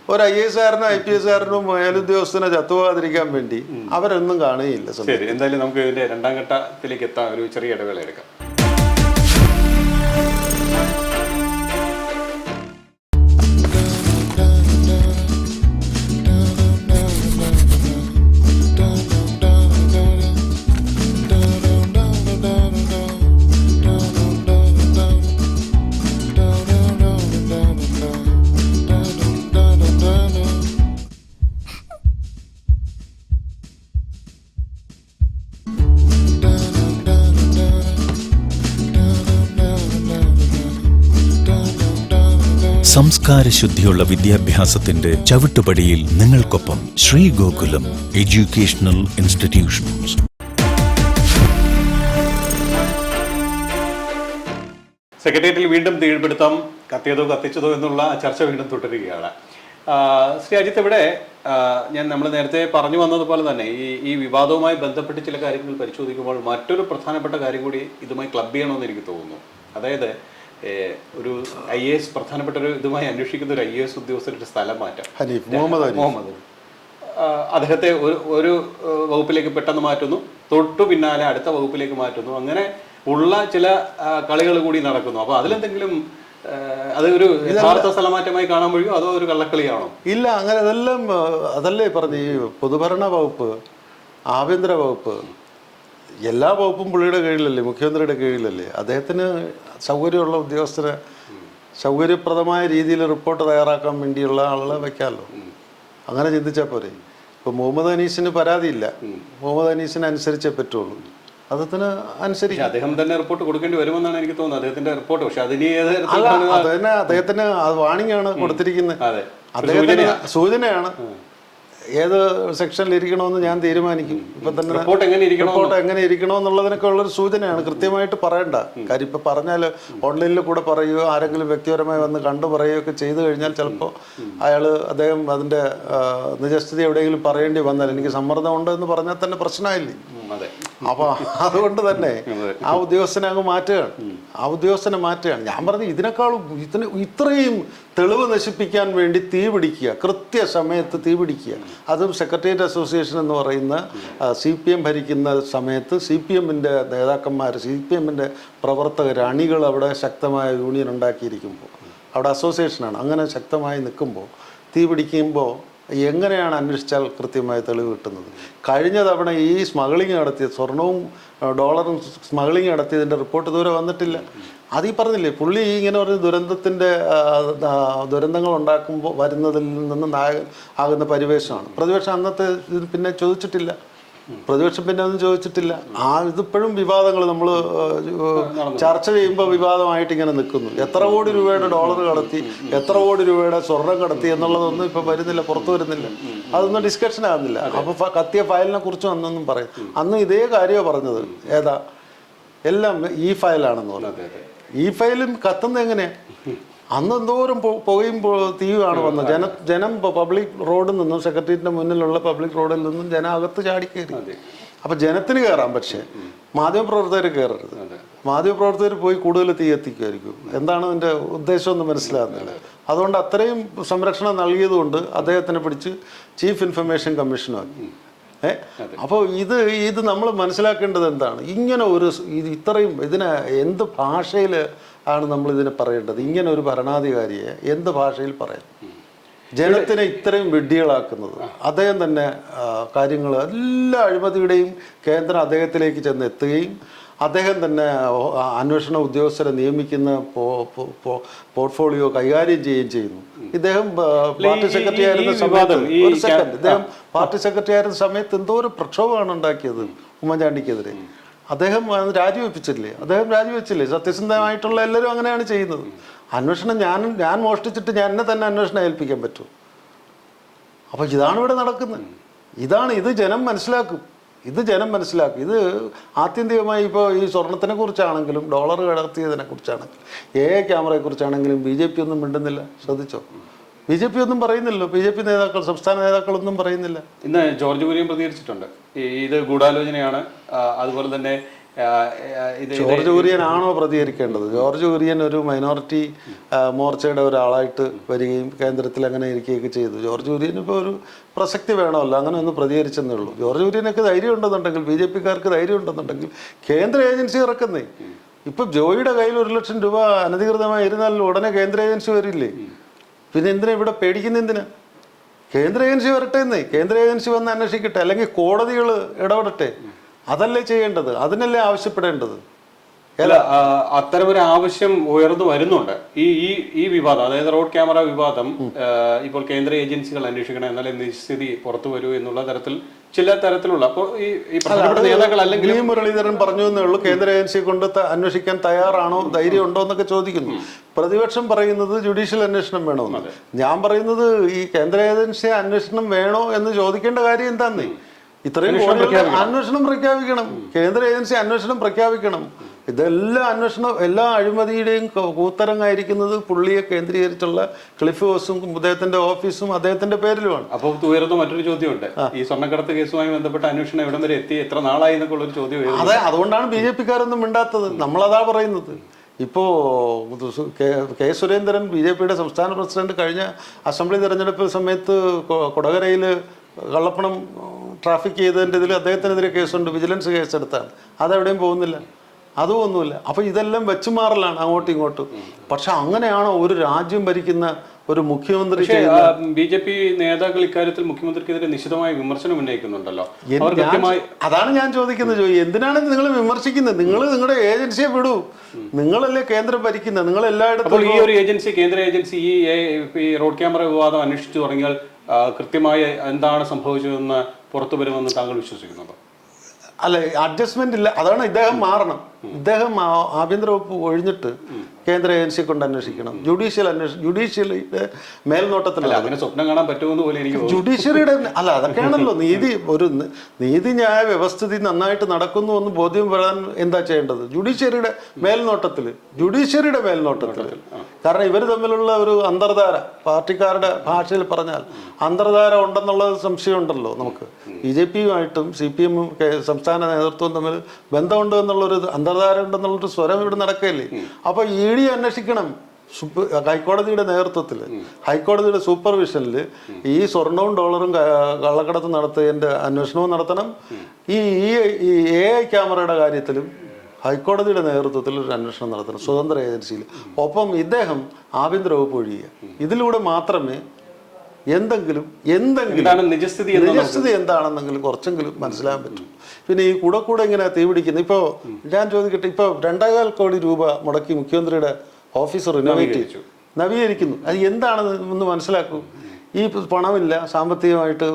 ഒരു ഐ എസ് ആറിനോ ഐ പി എസ് ആറിനോ മേലുദ്യോഗസ്ഥനോ ചത്തുപോകാതിരിക്കാൻ വേണ്ടി അവരൊന്നും കാണുകയില്ല എന്തായാലും നമുക്ക് ഇതിന്റെ രണ്ടാം ഘട്ടത്തിലേക്ക് എത്താൻ ഒരു ചെറിയ ഇടവേള എടുക്കാം. സംസ്കാര ശുദ്ധിയുള്ള വിദ്യാഭ്യാസത്തിന്റെ ചവിട്ടുപടിയിൽ നിങ്ങൾക്കൊപ്പം ശ്രീ ഗോകുലം എഡ്യൂക്കേഷണൽ ഇൻസ്റ്റിറ്റ്യൂഷൻസ് സെക്രട്ടേറിയറ്റിൽ വീണ്ടും തീപിടുത്തം കത്തിയതോ കത്തിച്ചതോ എന്നുള്ള ചർച്ച വീണ്ടും തുടരുകയാണ്. ശ്രീ അജിത്ത് ഇവിടെ ഞാൻ നമ്മൾ നേരത്തെ പറഞ്ഞു വന്നതുപോലെ തന്നെ ഈ ഈ വിവാദവുമായി ബന്ധപ്പെട്ട് ചില കാര്യങ്ങൾ പരിശോധിക്കുമ്പോൾ മറ്റൊരു പ്രധാനപ്പെട്ട കാര്യം കൂടി ഇതുമായി ക്ലബ് ചെയ്യണമെന്ന് എനിക്ക് തോന്നുന്നു. അതായത് ഒരു ഐ എ എസ് പ്രധാനപ്പെട്ട ഒരു ഇതുമായി അന്വേഷിക്കുന്ന ഒരു ഐ എ എസ് ഉദ്യോഗസ്ഥരുടെ സ്ഥലം മാറ്റം. ഹനീഫ് മുഹമ്മദ് മുഹമ്മദ് അദ്ദേഹത്തെ ഒരു ഒരു വകുപ്പിലേക്ക് പെട്ടെന്ന് മാറ്റുന്നു. തൊട്ടു പിന്നാലെ അടുത്ത വകുപ്പിലേക്ക് മാറ്റുന്നു. അങ്ങനെ ഉള്ള ചില കളികൾ കൂടി നടക്കുന്നു. അപ്പൊ അതിലെന്തെങ്കിലും ആ, അത് ഒരു യഥാർത്ഥ സ്ഥലമാറ്റമായി കാണാൻ കഴിയുമോ? അതോ ഒരു കള്ളക്കളിയാണോ? ഇല്ല അങ്ങനെ അതെല്ലാം അതല്ലേ പറഞ്ഞു ഈ പൊതുഭരണ വകുപ്പ് ആഭ്യന്തര വകുപ്പ് എല്ലാ വകുപ്പും പുള്ളിയുടെ കീഴിലല്ലേ മുഖ്യമന്ത്രിയുടെ കീഴിലല്ലേ? അദ്ദേഹത്തിന് സൗകര്യമുള്ള ഉദ്യോഗസ്ഥരെ സൗകര്യപ്രദമായ രീതിയിൽ റിപ്പോർട്ട് തയ്യാറാക്കാൻ വേണ്ടിയുള്ള ആളുകളെ വെക്കാമല്ലോ അങ്ങനെ ചിന്തിച്ചാൽ പോരെ. ഇപ്പൊ മുഹമ്മദ് അനീസിന് പരാതിയില്ല. മുഹമ്മദ് അനീസിന് അനുസരിച്ചേ പറ്റുള്ളൂ. അദ്ദേഹത്തിന് അനുസരിച്ച് അദ്ദേഹം തന്നെ റിപ്പോർട്ട് കൊടുക്കേണ്ടി വരുമെന്നാണ് എനിക്ക് തോന്നുന്നത്. അദ്ദേഹത്തിന്റെ റിപ്പോർട്ട് പക്ഷെ അതിന് ഏത് അല്ല അത് തന്നെ അദ്ദേഹത്തിന് അത് വാണിംഗ് ആണ് കൊടുത്തിരിക്കുന്നത്. അദ്ദേഹത്തിന് സൂചനയാണ്. ഏത് സെക്ഷനിൽ ഇരിക്കണമെന്ന് ഞാൻ തീരുമാനിക്കും. ഇപ്പൊ തന്നെ റിപ്പോർട്ട് എങ്ങനെ ഇരിക്കണം റിപ്പോർട്ട് എങ്ങനെ ഇരിക്കണമെന്നുള്ളതിനൊക്കെ ഉള്ളൊരു സൂചനയാണ്. കൃത്യമായിട്ട് പറയണ്ട. കാര്യം ഇപ്പൊ പറഞ്ഞാൽ ഓൺലൈനിൽ കൂടെ പറയുകയോ ആരെങ്കിലും വ്യക്തിപരമായി വന്ന് കണ്ടു പറയുകയോ ഒക്കെ ചെയ്തു കഴിഞ്ഞാൽ ചിലപ്പോൾ അയാൾ അദ്ദേഹം അതിന്റെ നിജസ്ഥിതി എവിടെയെങ്കിലും പറയേണ്ടി വന്നാൽ എനിക്ക് സമ്മർദ്ദമുണ്ട് എന്ന് പറഞ്ഞാൽ തന്നെ പ്രശ്നമായില്ലേ? അതെ. അപ്പൊ അതുകൊണ്ട് തന്നെ ആ ഉദ്യോഗസ്ഥനെ അങ്ങ് മാറ്റുകയാണ്. ആ ഉദ്യോഗസ്ഥനെ മാറ്റുകയാണ്. ഞാൻ പറഞ്ഞു ഇതിനേക്കാളും ഇതിന് ഇത്രയും തെളിവ് നശിപ്പിക്കാൻ വേണ്ടി തീ പിടിക്കുക കൃത്യസമയത്ത് തീ പിടിക്കുക. അതും സെക്രട്ടേറിയറ്റ് അസോസിയേഷൻ എന്ന് പറയുന്ന സി പി എം ഭരിക്കുന്ന സമയത്ത് സി പി എമ്മിന്റെ നേതാക്കന്മാർ സി പി എമ്മിന്റെ പ്രവർത്തകർ അണികൾ അവിടെ ശക്തമായ യൂണിയൻ ഉണ്ടാക്കിയിരിക്കുമ്പോൾ അവിടെ അസോസിയേഷനാണ് അങ്ങനെ ശക്തമായി നിൽക്കുമ്പോൾ തീ പിടിക്കുമ്പോൾ എങ്ങനെയാണ് അന്വേഷിച്ചാൽ കൃത്യമായ തെളിവ് കിട്ടുന്നത്? കഴിഞ്ഞ തവണ ഈ സ്മഗ്ലിംഗ് നടത്തിയ സ്വർണവും ഡോളറും സ്മഗ്ലിംഗ് നടത്തിയതിന്റെ റിപ്പോർട്ട് ഇതുവരെ വന്നിട്ടില്ല. അതീ പറഞ്ഞില്ലേ പുള്ളി ഇങ്ങനെ പറഞ്ഞ ദുരന്തത്തിന്റെ ദുരന്തങ്ങൾ ഉണ്ടാക്കുമ്പോൾ വരുന്നതിൽ നിന്ന് നായകൻ ആകുന്ന പരിവേഷമാണ്. പ്രതിപക്ഷം അന്നത്തെ പിന്നെ ചോദിച്ചിട്ടില്ല. പ്രതിപക്ഷം പിന്നെ ഒന്നും ചോദിച്ചിട്ടില്ല. ആ ഇതിപ്പോഴും വിവാദങ്ങൾ നമ്മൾ ചർച്ച ചെയ്യുമ്പോൾ വിവാദമായിട്ട് ഇങ്ങനെ നിൽക്കുന്നു. എത്ര കോടി രൂപയുടെ ഡോളർ കടത്തി എത്ര കോടി രൂപയുടെ സ്വർണം കടത്തി എന്നുള്ളതൊന്നും ഇപ്പൊ വരുന്നില്ല പുറത്തു വരുന്നില്ല. അതൊന്നും ഡിസ്കഷൻ ആകുന്നില്ല അപ്പോൾ കത്തിയ ഫയലിനെ കുറിച്ചും അന്നൊന്നും പറയും. അന്ന് ഇതേ കാര്യമാണ് പറഞ്ഞത്. ഏതാ? എല്ലാം ഈ ഫയലാണെന്ന് പറഞ്ഞു. അതെ അതെ. ഈ ഫയലും കത്തുന്നത് എങ്ങനെയാ? അന്ന് എന്തോരം പുകയും തീയുമാണ് വന്നത്. ജന ജനം പബ്ലിക് റോഡിൽ നിന്നും സെക്രട്ടേറിയറ്റിന്റെ മുന്നിലുള്ള പബ്ലിക് റോഡിൽ നിന്നും ജനം അകത്ത് ചാടി കയറി. അപ്പൊ ജനത്തിന് കയറാം പക്ഷേ മാധ്യമപ്രവർത്തകർ കയറരുത്. മാധ്യമപ്രവർത്തകർ പോയി കൂടുതൽ തീ എത്തിക്കുമായിരിക്കും. എന്താണ് അതിന്റെ ഉദ്ദേശം എന്ന് മനസ്സിലാകുന്നില്ല. അതുകൊണ്ട് അത്രയും സംരക്ഷണം നൽകിയതുകൊണ്ട് അദ്ദേഹത്തിനെ പിടിച്ച് ചീഫ് ഇൻഫർമേഷൻ കമ്മീഷനാക്കി ഏ? അപ്പോൾ ഇത് ഇത് നമ്മൾ മനസ്സിലാക്കേണ്ടത് എന്താണ്? ഇങ്ങനെ ഒരു ഇത് ഇത്രയും ഇതിനെ എന്ത് ഭാഷയിൽ ആണ് നമ്മൾ ഇതിനെ പറയേണ്ടത്. ഇങ്ങനെ ഒരു ഭരണാധികാരിയെ എന്ത് ഭാഷയിൽ പറയാം? ജനത്തിനെ ഇത്രയും വിഡ്ഢികളാക്കുന്നത്. അദ്ദേഹം തന്നെ കാര്യങ്ങൾ എല്ലാ അഴിമതിയുടെയും കേന്ദ്രം അദ്ദേഹത്തിലേക്ക് ചെന്ന് എത്തുകയും അദ്ദേഹം തന്നെ അന്വേഷണ ഉദ്യോഗസ്ഥരെ നിയമിക്കുന്ന പോർട്ട്ഫോളിയോ കൈകാര്യം ചെയ്യുകയും ചെയ്യുന്നു. ഇദ്ദേഹം പാർട്ടി സെക്രട്ടറി ആയിരുന്ന സമയത്ത് ഒരു സെക്കൻഡ് ഇദ്ദേഹം പാർട്ടി സെക്രട്ടറി ആയിരുന്ന സമയത്ത് എന്തോ ഒരു പ്രക്ഷോഭമാണ് ഉണ്ടാക്കിയത് ഉമ്മൻചാണ്ടിക്കെതിരെ. അദ്ദേഹം രാജിവെപ്പിച്ചില്ലേ അദ്ദേഹം രാജിവെച്ചില്ലേ? സത്യസന്ധമായിട്ടുള്ള എല്ലാവരും അങ്ങനെയാണ് ചെയ്യുന്നത്. അന്വേഷണം ഞാൻ ഞാൻ മോഷ്ടിച്ചിട്ട് ഞാൻ എന്നെ തന്നെ അന്വേഷണം ഏൽപ്പിക്കാൻ പറ്റും. അപ്പോൾ ഇതാണ് ഇവിടെ നടക്കുന്നത്. ഇതാണ് ഇത് ജനം മനസ്സിലാക്കും. ഇത് ജനം മനസ്സിലാക്കും. ഇത് ആത്യന്തികമായി ഇപ്പോൾ ഈ സ്വർണത്തിനെ കുറിച്ചാണെങ്കിലും ഡോളർ കടത്തിയതിനെ കുറിച്ചാണെങ്കിലും എ ക്യാമറയെ കുറിച്ചാണെങ്കിലും ബി ജെ പി ഒന്നും മിണ്ടുന്നില്ല. ശ്രദ്ധിച്ചോ? ബി ജെ പി ഒന്നും പറയുന്നില്ലല്ലോ. ബി ജെ പി നേതാക്കൾ സംസ്ഥാന നേതാക്കളൊന്നും പറയുന്നില്ല. ഇന്ന് ജോർജ് കുര്യൻ പ്രതികരിച്ചിട്ടുണ്ട്. ഇത് ഗൂഢാലോചനയാണ്. അതുപോലെ തന്നെ ജോർജ് കുര്യൻ ആണോ പ്രതികരിക്കേണ്ടത്? ജോർജ് കുര്യൻ ഒരു മൈനോറിറ്റി മോർച്ചയുടെ ഒരാളായിട്ട് വരികയും കേന്ദ്രത്തിൽ അങ്ങനെ ഇരിക്കുകയൊക്കെ ചെയ്തു. ജോർജ് കുര്യൻ ഇപ്പോൾ ഒരു പ്രസക്തി വേണമല്ലോ. അങ്ങനെ ഒന്ന് പ്രതികരിച്ചെന്നേ ഉള്ളൂ. ജോർജ് കുര്യനൊക്കെ ധൈര്യം ഉണ്ടെന്നുണ്ടെങ്കിൽ ബി ജെ പിക്കാർക്ക് ധൈര്യം ഉണ്ടെന്നുണ്ടെങ്കിൽ കേന്ദ്ര ഏജൻസി ഇറക്കുന്നേ. ഇപ്പം ജോയിയുടെ കയ്യിൽ ഒരു ലക്ഷം രൂപ അനധികൃതമായി ഇരുന്നാൽ ഉടനെ കേന്ദ്ര ഏജൻസി വരില്ലേ? പിന്നെ എന്തിനാ ഇവിടെ പേടിക്കുന്ന എന്തിനാ? കേന്ദ്ര ഏജൻസി വരട്ടെ എന്നേ. കേന്ദ്ര ഏജൻസി വന്ന് അന്വേഷിക്കട്ടെ. അല്ലെങ്കിൽ കോടതികൾ ഇടപെടട്ടെ. അതല്ലേ ചെയ്യേണ്ടത്? അതിനല്ലേ ആവശ്യപ്പെടേണ്ടത്? അല്ല അത്തരം അത്തരമൊരു ആവശ്യം ഉയർന്നു വരുന്നുണ്ട്. ഈ ഈ ഈ വിവാദം അതായത് റോഡ് ക്യാമറ വിവാദം ഇപ്പോൾ കേന്ദ്ര ഏജൻസികൾ അന്വേഷിക്കണം എന്നാലേ നിശ്ചിതി പുറത്തു വരൂ എന്നുള്ള തരത്തിൽ ചില തരത്തിലുള്ള അപ്പോൾ ഈ നേതാക്കൾ അല്ലെങ്കിൽ മുരളീധരൻ പറഞ്ഞു എന്നേ ഉള്ളൂ കേന്ദ്ര ഏജൻസിയെ കൊണ്ട് അന്വേഷിക്കാൻ തയ്യാറാണോ ധൈര്യം ഉണ്ടോ എന്നൊക്കെ ചോദിക്കുന്നു. പ്രതിപക്ഷം പറയുന്നത് ജുഡീഷ്യൽ അന്വേഷണം വേണമെന്ന്. ഞാൻ പറയുന്നത് ഈ കേന്ദ്ര ഏജൻസി അന്വേഷണം വേണോ എന്ന് ചോദിക്കേണ്ട കാര്യം എന്താന്നേ? ഇത്രയും അന്വേഷണം പ്രഖ്യാപിക്കണം. കേന്ദ്ര ഏജൻസി അന്വേഷണം പ്രഖ്യാപിക്കണം. ഇതെല്ലാം അന്വേഷണം എല്ലാ അഴിമതിയുടെയും കൂത്തരങ്ങായിരിക്കുന്നത് പുള്ളിയെ കേന്ദ്രീകരിച്ചുള്ള ക്ലിഫ് ഹൗസും അദ്ദേഹത്തിന്റെ ഓഫീസും അദ്ദേഹത്തിന്റെ പേരിലുമാണ്. അപ്പോൾ ഉയർന്ന മറ്റൊരു ചോദ്യമുണ്ട്. ഈ സ്വർണക്കടത്ത് കേസുമായി ബന്ധപ്പെട്ട അന്വേഷണം എവിടം വരെ എത്തി? എത്ര നാളായി എന്നൊക്കെ ഉള്ളൊരു ചോദ്യം. അതെ അതുകൊണ്ടാണ് ബി ജെ പിക്കാരൊന്നും മിണ്ടാത്തത്. നമ്മളതാ പറയുന്നത്. ഇപ്പോൾ കെ സുരേന്ദ്രൻ ബി ജെ പിയുടെ സംസ്ഥാന പ്രസിഡന്റ് കഴിഞ്ഞ അസംബ്ലി തെരഞ്ഞെടുപ്പ് സമയത്ത് കൊടകരയിൽ കള്ളപ്പണം ട്രാഫിക് ചെയ്തതിന്റെ ഇതിൽ അദ്ദേഹത്തിനെതിരെ കേസുണ്ട്. വിജിലൻസ് കേസെടുത്താണ്. അതെവിടെയും പോകുന്നില്ല. അതും ഒന്നുമില്ല അപ്പോൾ ഇതെല്ലാം വെച്ചുമാറലാണ് അങ്ങോട്ടും ഇങ്ങോട്ടും. പക്ഷെ അങ്ങനെയാണോ ഒരു രാജ്യം ഭരിക്കുന്ന ഒരു മുഖ്യമന്ത്രി ബി ജെ പി നേതാക്കൾ ഇക്കാര്യത്തിൽ മുഖ്യമന്ത്രിക്കെതിരെ നിശിതമായ വിമർശനം ഉന്നയിക്കുന്നുണ്ടല്ലോ. അതാണ് ഞാൻ ചോദിക്കുന്നത് ജോയി എന്തിനാണ് നിങ്ങൾ വിമർശിക്കുന്നത്? നിങ്ങൾ നിങ്ങളുടെ ഏജൻസിയെ വിടൂ. നിങ്ങളല്ലേ കേന്ദ്രം ഭരിക്കുന്നത്? നിങ്ങൾ എല്ലായിടത്തും ഈ ഒരു ഏജൻസി കേന്ദ്ര ഏജൻസി ഈ റോഡ് ക്യാമറ വിവാദം അന്വേഷിച്ചു തുടങ്ങിയാൽ കൃത്യമായി എന്താണ് സംഭവിച്ചതെന്ന് പുറത്തു വരുമെന്ന് താങ്കൾ വിശ്വസിക്കുന്നുണ്ടോ? അല്ല അഡ്ജസ്റ്റ്മെന്റ് ഇല്ല. അതാണ് ഇദ്ദേഹം മാറണം. ഇദ്ദേഹം ആഭ്യന്തര വകുപ്പ് ഒഴിഞ്ഞിട്ട് കേന്ദ്ര ഏജൻസിയെ കൊണ്ട് അന്വേഷിക്കണം. ജുഡീഷ്യൽ അന്വേഷണം ജുഡീഷ്യലിയുടെ മേൽനോട്ടത്തിലല്ല. അങ്ങനെ സ്വപ്നം കാണാൻ പറ്റുമെന്ന് പോലെ എനിക്ക് ജുഡീഷ്യറിയുടെ അല്ല അതൊക്കെയാണല്ലോ. നീതി ഒരു നീതി നീതിന്യായ വ്യവസ്ഥിതി നന്നായിട്ട് നടക്കുന്നു എന്ന് ബോധ്യം വരാൻ എന്താ ചെയ്യേണ്ടത്? ജുഡീഷ്യറിയുടെ മേൽനോട്ടത്തിൽ ജുഡീഷ്യറിയുടെ മേൽനോട്ടത്തിൽ കാരണം ഇവർ തമ്മിലുള്ള ഒരു അന്തർധാര പാർട്ടിക്കാരുടെ ഭാഷയിൽ പറഞ്ഞാൽ അന്തർധാര ഉണ്ടെന്നുള്ളത് സംശയമുണ്ടല്ലോ നമുക്ക്. ബി ജെ പിയുമായിട്ടും സി പി എമ്മും സംസ്ഥാന നേതൃത്വവും തമ്മിൽ ബന്ധമുണ്ട് എന്നുള്ളൊരു അന്തർധാര ഉണ്ടെന്നുള്ളൊരു സ്വരം ഇവിടെ നടക്കുകയല്ലേ? അപ്പോൾ ഇ ഡി അന്വേഷിക്കണം. ഹൈക്കോടതിയുടെ നേതൃത്വത്തിൽ ഹൈക്കോടതിയുടെ സൂപ്പർവിഷനിൽ ഈ സ്വർണവും ഡോളറും കള്ളക്കടത്ത് നടത്തിയതിന്റെ അന്വേഷണവും നടത്തണം. ഈ എ ഐ ക്യാമറയുടെ കാര്യത്തിലും ഹൈക്കോടതിയുടെ നേതൃത്വത്തിൽ ഒരു അന്വേഷണം നടത്തണം. സ്വതന്ത്ര ഏജൻസിയിൽ. ഒപ്പം ഇദ്ദേഹം ആഭ്യന്തര വകുപ്പ് ഒഴിയുക ഇതിലൂടെ മാത്രമേ എന്തെങ്കിലും എന്തെങ്കിലും നിജസ്ഥിതി നിജസ്ഥിതി എന്താണെന്നെങ്കിലും കുറച്ചെങ്കിലും മനസ്സിലാകാൻ പറ്റും. പിന്നെ ഈ കൂടെ കൂടെ ഇങ്ങനെ തീ പിടിക്കുന്നു ഇപ്പോൾ ഞാൻ ചോദിക്കട്ടെ ഇപ്പോൾ രണ്ടേകാൽ കോടി രൂപ മുടക്കി മുഖ്യമന്ത്രിയുടെ ഓഫീസ് റിനോവേറ്റ് ചെയ്തു. നവീകരിക്കുന്നു. അത് എന്താണെന്ന് ഒന്ന് മനസ്സിലാക്കൂ. ഈ പണമില്ല സാമ്പത്തികമായിട്ട്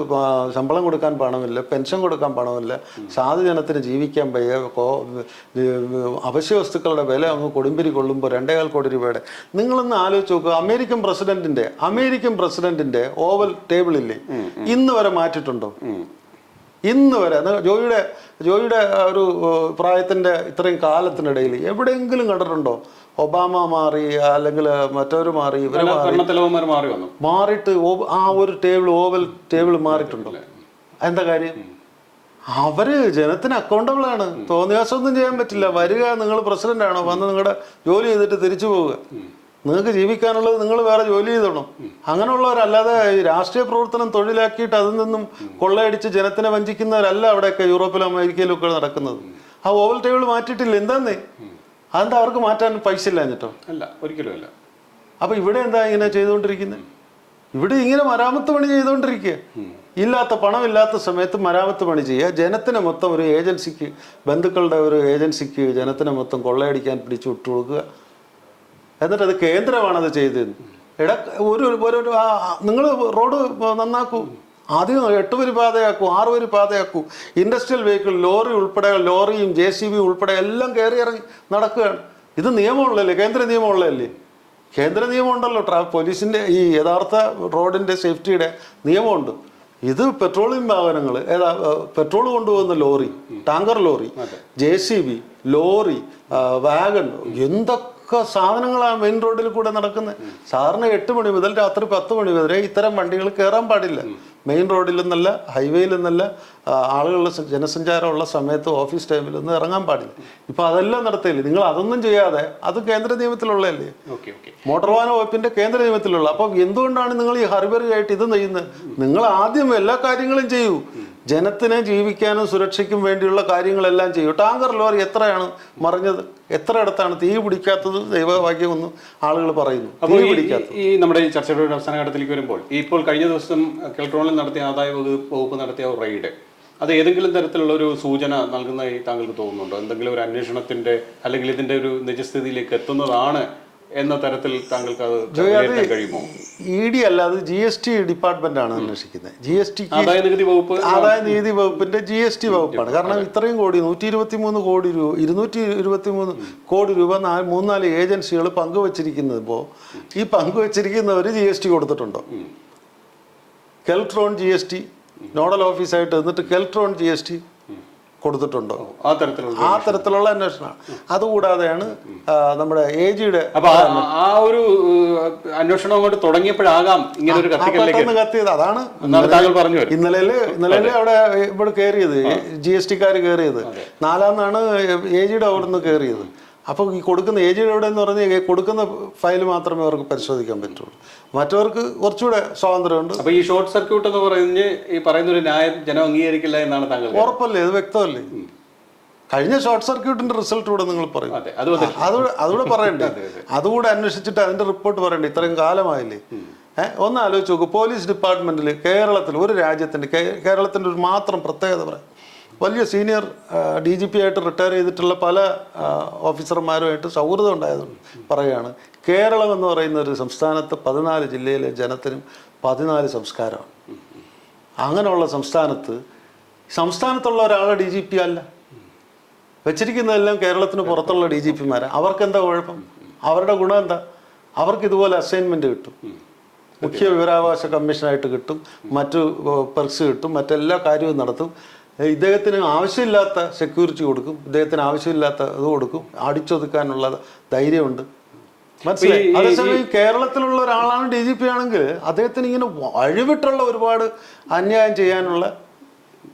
ശമ്പളം കൊടുക്കാൻ പണമില്ല പെൻഷൻ കൊടുക്കാൻ പണമില്ല സാധുജനത്തിന് ജീവിക്കാൻ വയ്യ അവശ്യ വസ്തുക്കളുടെ വില അങ്ങ് കൊടുമ്പിരി കൊള്ളുമ്പോൾ രണ്ടേകാൽ കോടി രൂപയുടെ. നിങ്ങളൊന്ന് ആലോചിച്ച് നോക്കുക അമേരിക്കൻ പ്രസിഡന്റിന്റെ അമേരിക്കൻ പ്രസിഡന്റിന്റെ ഓവൽ ടേബിളില്ലേ? ഇന്ന് വരെ മാറ്റിയിട്ടുണ്ടോ? ഇന്ന് വരെ ജോയിയുടെ ജോയിയുടെ ഒരു പ്രായത്തിന്റെ ഇത്രയും കാലത്തിനിടയിൽ എവിടെയെങ്കിലും കണ്ടിട്ടുണ്ടോ? ഒബാമ മാറി അല്ലെങ്കിൽ മറ്റവർ മാറി ഇവർ മാറി. മാറിയിട്ട് ആ ഒരു ടേബിൾ ഓവൽ ടേബിൾ മാറിയിട്ടുണ്ടോ? എന്താ കാര്യം? അവർ ജനത്തിന് അക്കൗണ്ടബിൾ ആണ്. തോന്നിയാസൊന്നും ചെയ്യാൻ പറ്റില്ല. വരിക നിങ്ങൾ പ്രസിഡന്റ് ആണോ? വന്ന് നിങ്ങളുടെ ജോലി ചെയ്തിട്ട് തിരിച്ചു പോവുക. നിങ്ങൾക്ക് ജീവിക്കാനുള്ളത് നിങ്ങൾ വേറെ ജോലി ചെയ്തോണം. അങ്ങനെയുള്ളവരല്ലാതെ ഈ രാഷ്ട്രീയ പ്രവർത്തനം തൊഴിലാക്കിയിട്ട് അതിൽ നിന്നും കൊള്ളയടിച്ച് ജനത്തിനെ വഞ്ചിക്കുന്നവരല്ല അവിടെയൊക്കെ യൂറോപ്പിലും അമേരിക്കയിലും ഒക്കെ നടക്കുന്നത്. ആ ഓവൽ ടേബിൾ മാറ്റിയിട്ടില്ല. എന്താന്നേ? അതെന്താ അവർക്ക് മാറ്റാൻ പൈസ ഇല്ല എന്നിട്ടോ? അല്ല ഒരിക്കലും അല്ല. അപ്പൊ ഇവിടെ എന്താ ഇങ്ങനെ ചെയ്തുകൊണ്ടിരിക്കുന്നത് ഇവിടെ ഇങ്ങനെ മരാമത്ത് പണി ചെയ്തുകൊണ്ടിരിക്കുക ഇല്ലാത്ത പണമില്ലാത്ത സമയത്ത് മരാമത്ത് പണി ചെയ്യുക. ജനത്തിന് മൊത്തം ഒരു ഏജൻസിക്ക് ബന്ധുക്കളുടെ ഒരു ഏജൻസിക്ക് ജനത്തിന് മൊത്തം കൊള്ളയടിക്കാൻ പിടിച്ചു വിട്ടു കൊടുക്കുക എന്നിട്ട് അത് കേന്ദ്രമാണത് ചെയ്തത് ഇട ഒരു ഒരു നിങ്ങൾ റോഡ് നന്നാക്കൂ. ആദ്യം എട്ട് വരി പാതയാക്കൂ ആറ് വരി പാതയാക്കൂ. ഇൻഡസ്ട്രിയൽ വെഹിക്കിൾ ലോറി ഉൾപ്പെടെ ലോറിയും ജെ സി ബി ഉൾപ്പെടെ എല്ലാം കയറി ഇറങ്ങി നടക്കുകയാണ്. ഇത് നിയമമുള്ളതല്ലേ? കേന്ദ്ര നിയമമുള്ളതല്ലേ കേന്ദ്ര നിയമമുണ്ടല്ലോ. ട്രാ പോലീസിന്റെ ഈ യഥാർത്ഥ റോഡിന്റെ സേഫ്റ്റിയുടെ നിയമമുണ്ട്. ഇത് പെട്രോളിയം വാഹനങ്ങൾ ഏതാ പെട്രോൾ കൊണ്ടുപോകുന്ന lorry tanker lorry J C B lorry wagon എന്തൊക്കെ ഒക്കെ സാധനങ്ങളാണ് മെയിൻ റോഡിൽ കൂടെ നടക്കുന്നത് സാറിന് എട്ട് മണി മുതൽ രാത്രി പത്ത് മണി വരെ ഇത്തരം വണ്ടികൾ കയറാൻ പാടില്ല. മെയിൻ റോഡിൽ നിന്നല്ല ഹൈവേയിൽ നിന്നല്ല ആളുകളുടെ ജനസഞ്ചാരമുള്ള സമയത്ത് ഓഫീസ് ടൈമിൽ നിന്ന് ഇറങ്ങാൻ പാടില്ല. ഇപ്പൊ അതെല്ലാം നടത്തിയില്ലേ? നിങ്ങൾ അതൊന്നും ചെയ്യാതെ അത് കേന്ദ്ര നിയമത്തിലുള്ളതല്ലേ? മോട്ടോർ വാഹന വകുപ്പിന്റെ കേന്ദ്ര നിയമത്തിലുള്ള. അപ്പൊ എന്തുകൊണ്ടാണ് നിങ്ങൾ ഈ ഹർബറി ആയിട്ട് ഇത് ചെയ്യുന്നത്? നിങ്ങൾ ആദ്യം എല്ലാ കാര്യങ്ങളും ചെയ്യൂ. ജനത്തിന് ജീവിക്കാനും സുരക്ഷയ്ക്കും വേണ്ടിയുള്ള കാര്യങ്ങളെല്ലാം ചെയ്യും. ടാങ്കർ ലോറി എത്രയാണ് മറിഞ്ഞത്? എത്ര ഇടത്താണ് തീ പിടിക്കാത്തത് ദൈവഭാഗ്യമെന്ന് ആളുകൾ പറയുന്നു. അപ്പോൾ തീ ഈ- ഈ നമ്മുടെ ഈ ചർച്ചയുടെ ഒരു അവസാന ഘട്ടത്തിലേക്ക് വരുമ്പോൾ ഈ ഇപ്പോൾ കഴിഞ്ഞ ദിവസം കെൽട്രോണിൽ നടത്തിയ ആദായ വകുപ്പ് വകുപ്പ് നടത്തിയ റെയ്ഡ് അത് ഏതെങ്കിലും തരത്തിലുള്ള ഒരു സൂചന നൽകുന്നതായി താങ്കൾക്ക് തോന്നുന്നുണ്ടോ? എന്തെങ്കിലും ഒരു അന്വേഷണത്തിന്റെ അല്ലെങ്കിൽ ഇതിന്റെ ഒരു നിജസ്ഥിതിയിലേക്ക് എത്തുന്നതാണ് എന്ന തരത്തിൽ താങ്കൾക്ക് അത് കഴിയുമോ? ഇ ഡി അല്ലാതെ ജി എസ് ടി ഡിപ്പാർട്ട്മെന്റ് ആണ് അന്വേഷിക്കുന്നത്. ജി എസ് ടി ആദായ നികുതി വകുപ്പ് ആദായ നികുതി വകുപ്പിന്റെ ജി എസ് ടി വകുപ്പാണ്. കാരണം ഇത്രയും കോടി നൂറ്റി ഇരുപത്തി മൂന്ന് കോടി രൂപ ഇരുന്നൂറ്റി ഇരുപത്തി മൂന്ന് കോടി രൂപ നാല് മൂന്നാൽ ഏജൻസികൾ പങ്കുവച്ചിരിക്കുന്നത് ഇപ്പോൾ ഈ പങ്കുവച്ചിരിക്കുന്നവർ ജി എസ് ടി കൊടുത്തിട്ടുണ്ടോ? Keltron G S T nodal ഓഫീസായിട്ട് എന്നിട്ട് കെൽട്രോൺ ജി എസ് ടി കൊടുത്തിട്ടുണ്ടോ? ആ തരത്തിലുള്ള ആ തരത്തിലുള്ള അന്വേഷണമാണ് അതുകൂടാതെയാണ് നമ്മുടെ എ ജിയുടെ ആ- ഒരു അന്വേഷണം അങ്ങോട്ട് തുടങ്ങിയപ്പോഴാകാം ഇങ്ങനെ ഒരു കത്തിയത്. അതാണ് പറഞ്ഞു ഇന്നലെ ഇന്നലെ അവിടെ ഇവിടെ കയറിയത് ജി എസ് ടിക്കാർ കയറിയത് നാലാന്നാണ് എ ജിയുടെ അവിടെ നിന്ന് കയറിയത് അപ്പോൾ ഈ കൊടുക്കുന്ന എ എവിടെ എന്ന് പറഞ്ഞാൽ കൊടുക്കുന്ന ഫയൽ മാത്രമേ അവർക്ക് പരിശോധിക്കാൻ പറ്റുള്ളൂ. മറ്റവർക്ക് കുറച്ചുകൂടെ സ്വാതന്ത്ര്യമുണ്ട്. അപ്പോൾ ഈ ഷോർട്ട് സർക്യൂട്ട് എന്ന് പറഞ്ഞ് ഈ പറയുന്ന ഒരു ന്യായം ജനം അംഗീകരിക്കില്ല എന്നാണ് താങ്കൾ ഉറപ്പല്ലേ? ഇത് വ്യക്തമല്ലേ? കഴിഞ്ഞ ഷോർട്ട് സർക്യൂട്ടിന്റെ റിസൾട്ട് ഇവിടെ നിങ്ങൾ പറയും. അതെ അത് വന്നിട്ട് അത് അതുകൂടെ പറയണ്ടേ? അതുകൂടെ അന്വേഷിച്ചിട്ട് അതിന്റെ റിപ്പോർട്ട് പറയണ്ടേ? ഇത്രയും കാലമായില്ലേ? ഏഹ് ഒന്ന് ആലോചിച്ച് നോക്കൂ. പോലീസ് ഡിപ്പാർട്ട്മെന്റിൽ കേരളത്തിൽ ഒരു രാജ്യത്തിന്റെ കേരളത്തിന്റെ ഒരു മാത്രം പ്രത്യേകത പറയാം. വലിയ സീനിയർ ഡി ജി പി ആയിട്ട് റിട്ടയർ ചെയ്തിട്ടുള്ള പല ഓഫീസർമാരുമായിട്ട് സൗഹൃദം ഉണ്ടായതുകൊണ്ട് പറയുകയാണ്. കേരളം എന്ന് പറയുന്ന ഒരു സംസ്ഥാനത്ത് പതിനാല് ജില്ലയിലെ ജനത്തിനും പതിനാല് സംസ്കാരമാണ്. അങ്ങനെയുള്ള സംസ്ഥാനത്ത് സംസ്ഥാനത്തുള്ള ഒരാളെ ഡി ജി പി അല്ല. വെച്ചിരിക്കുന്നതെല്ലാം കേരളത്തിന് പുറത്തുള്ള ഡി ജി പിമാരാണ് അവർക്ക് എന്താ കുഴപ്പം? അവരുടെ ഗുണം എന്താ? അവർക്ക് ഇതുപോലെ അസൈൻമെന്റ് കിട്ടും. മുഖ്യ വിവരാവകാശ കമ്മീഷനായിട്ട് കിട്ടും. മറ്റു പെർക്സ് കിട്ടും. മറ്റെല്ലാ കാര്യവും നടത്തും. ഇദ്ദേഹത്തിന് ആവശ്യമില്ലാത്ത സെക്യൂരിറ്റി കൊടുക്കും. ഇദ്ദേഹത്തിന് ആവശ്യമില്ലാത്ത ഇത് കൊടുക്കും. അടിച്ചൊതുക്കാനുള്ള ധൈര്യമുണ്ട്. മനസ്സിലായി? അതേസമയം കേരളത്തിലുള്ള ഒരാളാണ് ഡി ജി പി ആണെങ്കിൽ അദ്ദേഹത്തിന് ഇങ്ങനെ വഴിവിട്ടുള്ള ഒരുപാട് അന്യായം ചെയ്യാനുള്ള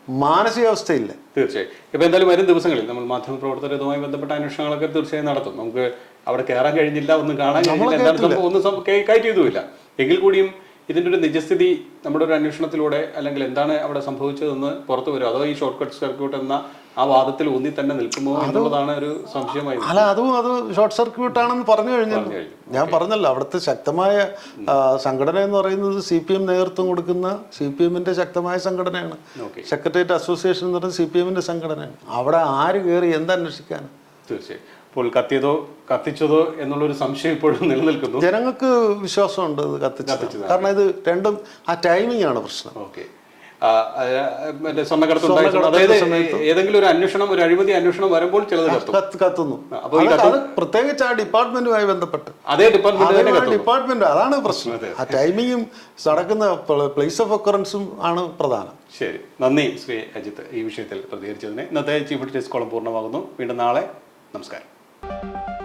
മാനസികാവസ്ഥയില്ല. തീർച്ചയായും. ഇപ്പൊ എന്തായാലും വരും ദിവസങ്ങളിൽ നമ്മൾ മാധ്യമ ഇതുമായി ബന്ധപ്പെട്ട അന്വേഷണങ്ങളൊക്കെ തീർച്ചയായും നടത്തും. നമുക്ക് അവിടെ കയറാൻ കഴിഞ്ഞില്ല ഒന്നും കാണാൻ കഴിഞ്ഞില്ല. ഒന്നും കയറ്റിയതുമില്ല എങ്കിൽ കൂടിയും ഇതിന്റെ ഒരു നിജസ്ഥിതി നമ്മുടെ ഒരു അന്വേഷണത്തിലൂടെ അല്ലെങ്കിൽ എന്താണ് അവിടെ സംഭവിച്ചതെന്ന് പുറത്തു വരും? അതോ ഈ ഷോർട്ട് കട്ട് സർക്യൂട്ട് എന്ന ആ വാദത്തിൽ ഊന്നി തന്നെ നിൽക്കുമോ എന്നുള്ളതാണ് ഒരു സംശയമായി അല്ല അതും അത് ഷോർട്ട് സർക്യൂട്ട് ആണെന്ന് പറഞ്ഞു കഴിഞ്ഞാൽ കഴിഞ്ഞു. ഞാൻ പറഞ്ഞല്ലോ അവിടുത്തെ ശക്തമായ സംഘടന എന്ന് പറയുന്നത് സി പി എം നേതൃത്വം കൊടുക്കുന്ന സി പി എമ്മിന്റെ ശക്തമായ സംഘടനയാണ്. സെക്രട്ടേറിയറ്റ് അസോസിയേഷൻ എന്ന് പറയുന്നത് സി പി എമ്മിന്റെ സംഘടനയാണ്. അവിടെ ആര് കയറി എന്തന്വേഷിക്കാൻ തീർച്ചയായും. അപ്പോൾ കത്തിയതോ കത്തിച്ചതോ എന്നുള്ളൊരു സംശയം ഇപ്പോഴും നിലനിൽക്കുന്നു. ജനങ്ങൾക്ക് വിശ്വാസമുണ്ട് ഇത് കത്തിച്ചത്. കാരണം ഇത് രണ്ടും ആ ടൈമിംഗ് ആണ് പ്രശ്നം. ഓക്കെ. മറ്റേ സ്വർണക്കടത്ത് ഏതെങ്കിലും ഒരു അന്വേഷണം ഒരു അഴിമതി അന്വേഷണം വരുമ്പോൾ ചിലത് കത്തുന്നു. പ്രത്യേകിച്ച് ആ ഡിപ്പാർട്ട്മെന്റുമായി ബന്ധപ്പെട്ട്. അതേ ഡിപ്പാർട്ട്മെന്റ് ഡിപ്പാർട്ട്മെന്റ് അതാണ് പ്രശ്നം. ആ ടൈമിങ്ങും നടക്കുന്ന പ്ലേസ് ഓഫ് ഒക്കറൻസും ആണ് പ്രധാനം. ശരി. നന്ദി ശ്രീ അജിത്ത് ഈ വിഷയത്തിൽ പ്രതികരിച്ചതിന്. ഇന്നത്തെ ചീഫ് ജസ്റ്റിസ് കോളം പൂർണമാകുന്നു. വീണ്ടും നാളെ. നമസ്കാരം. you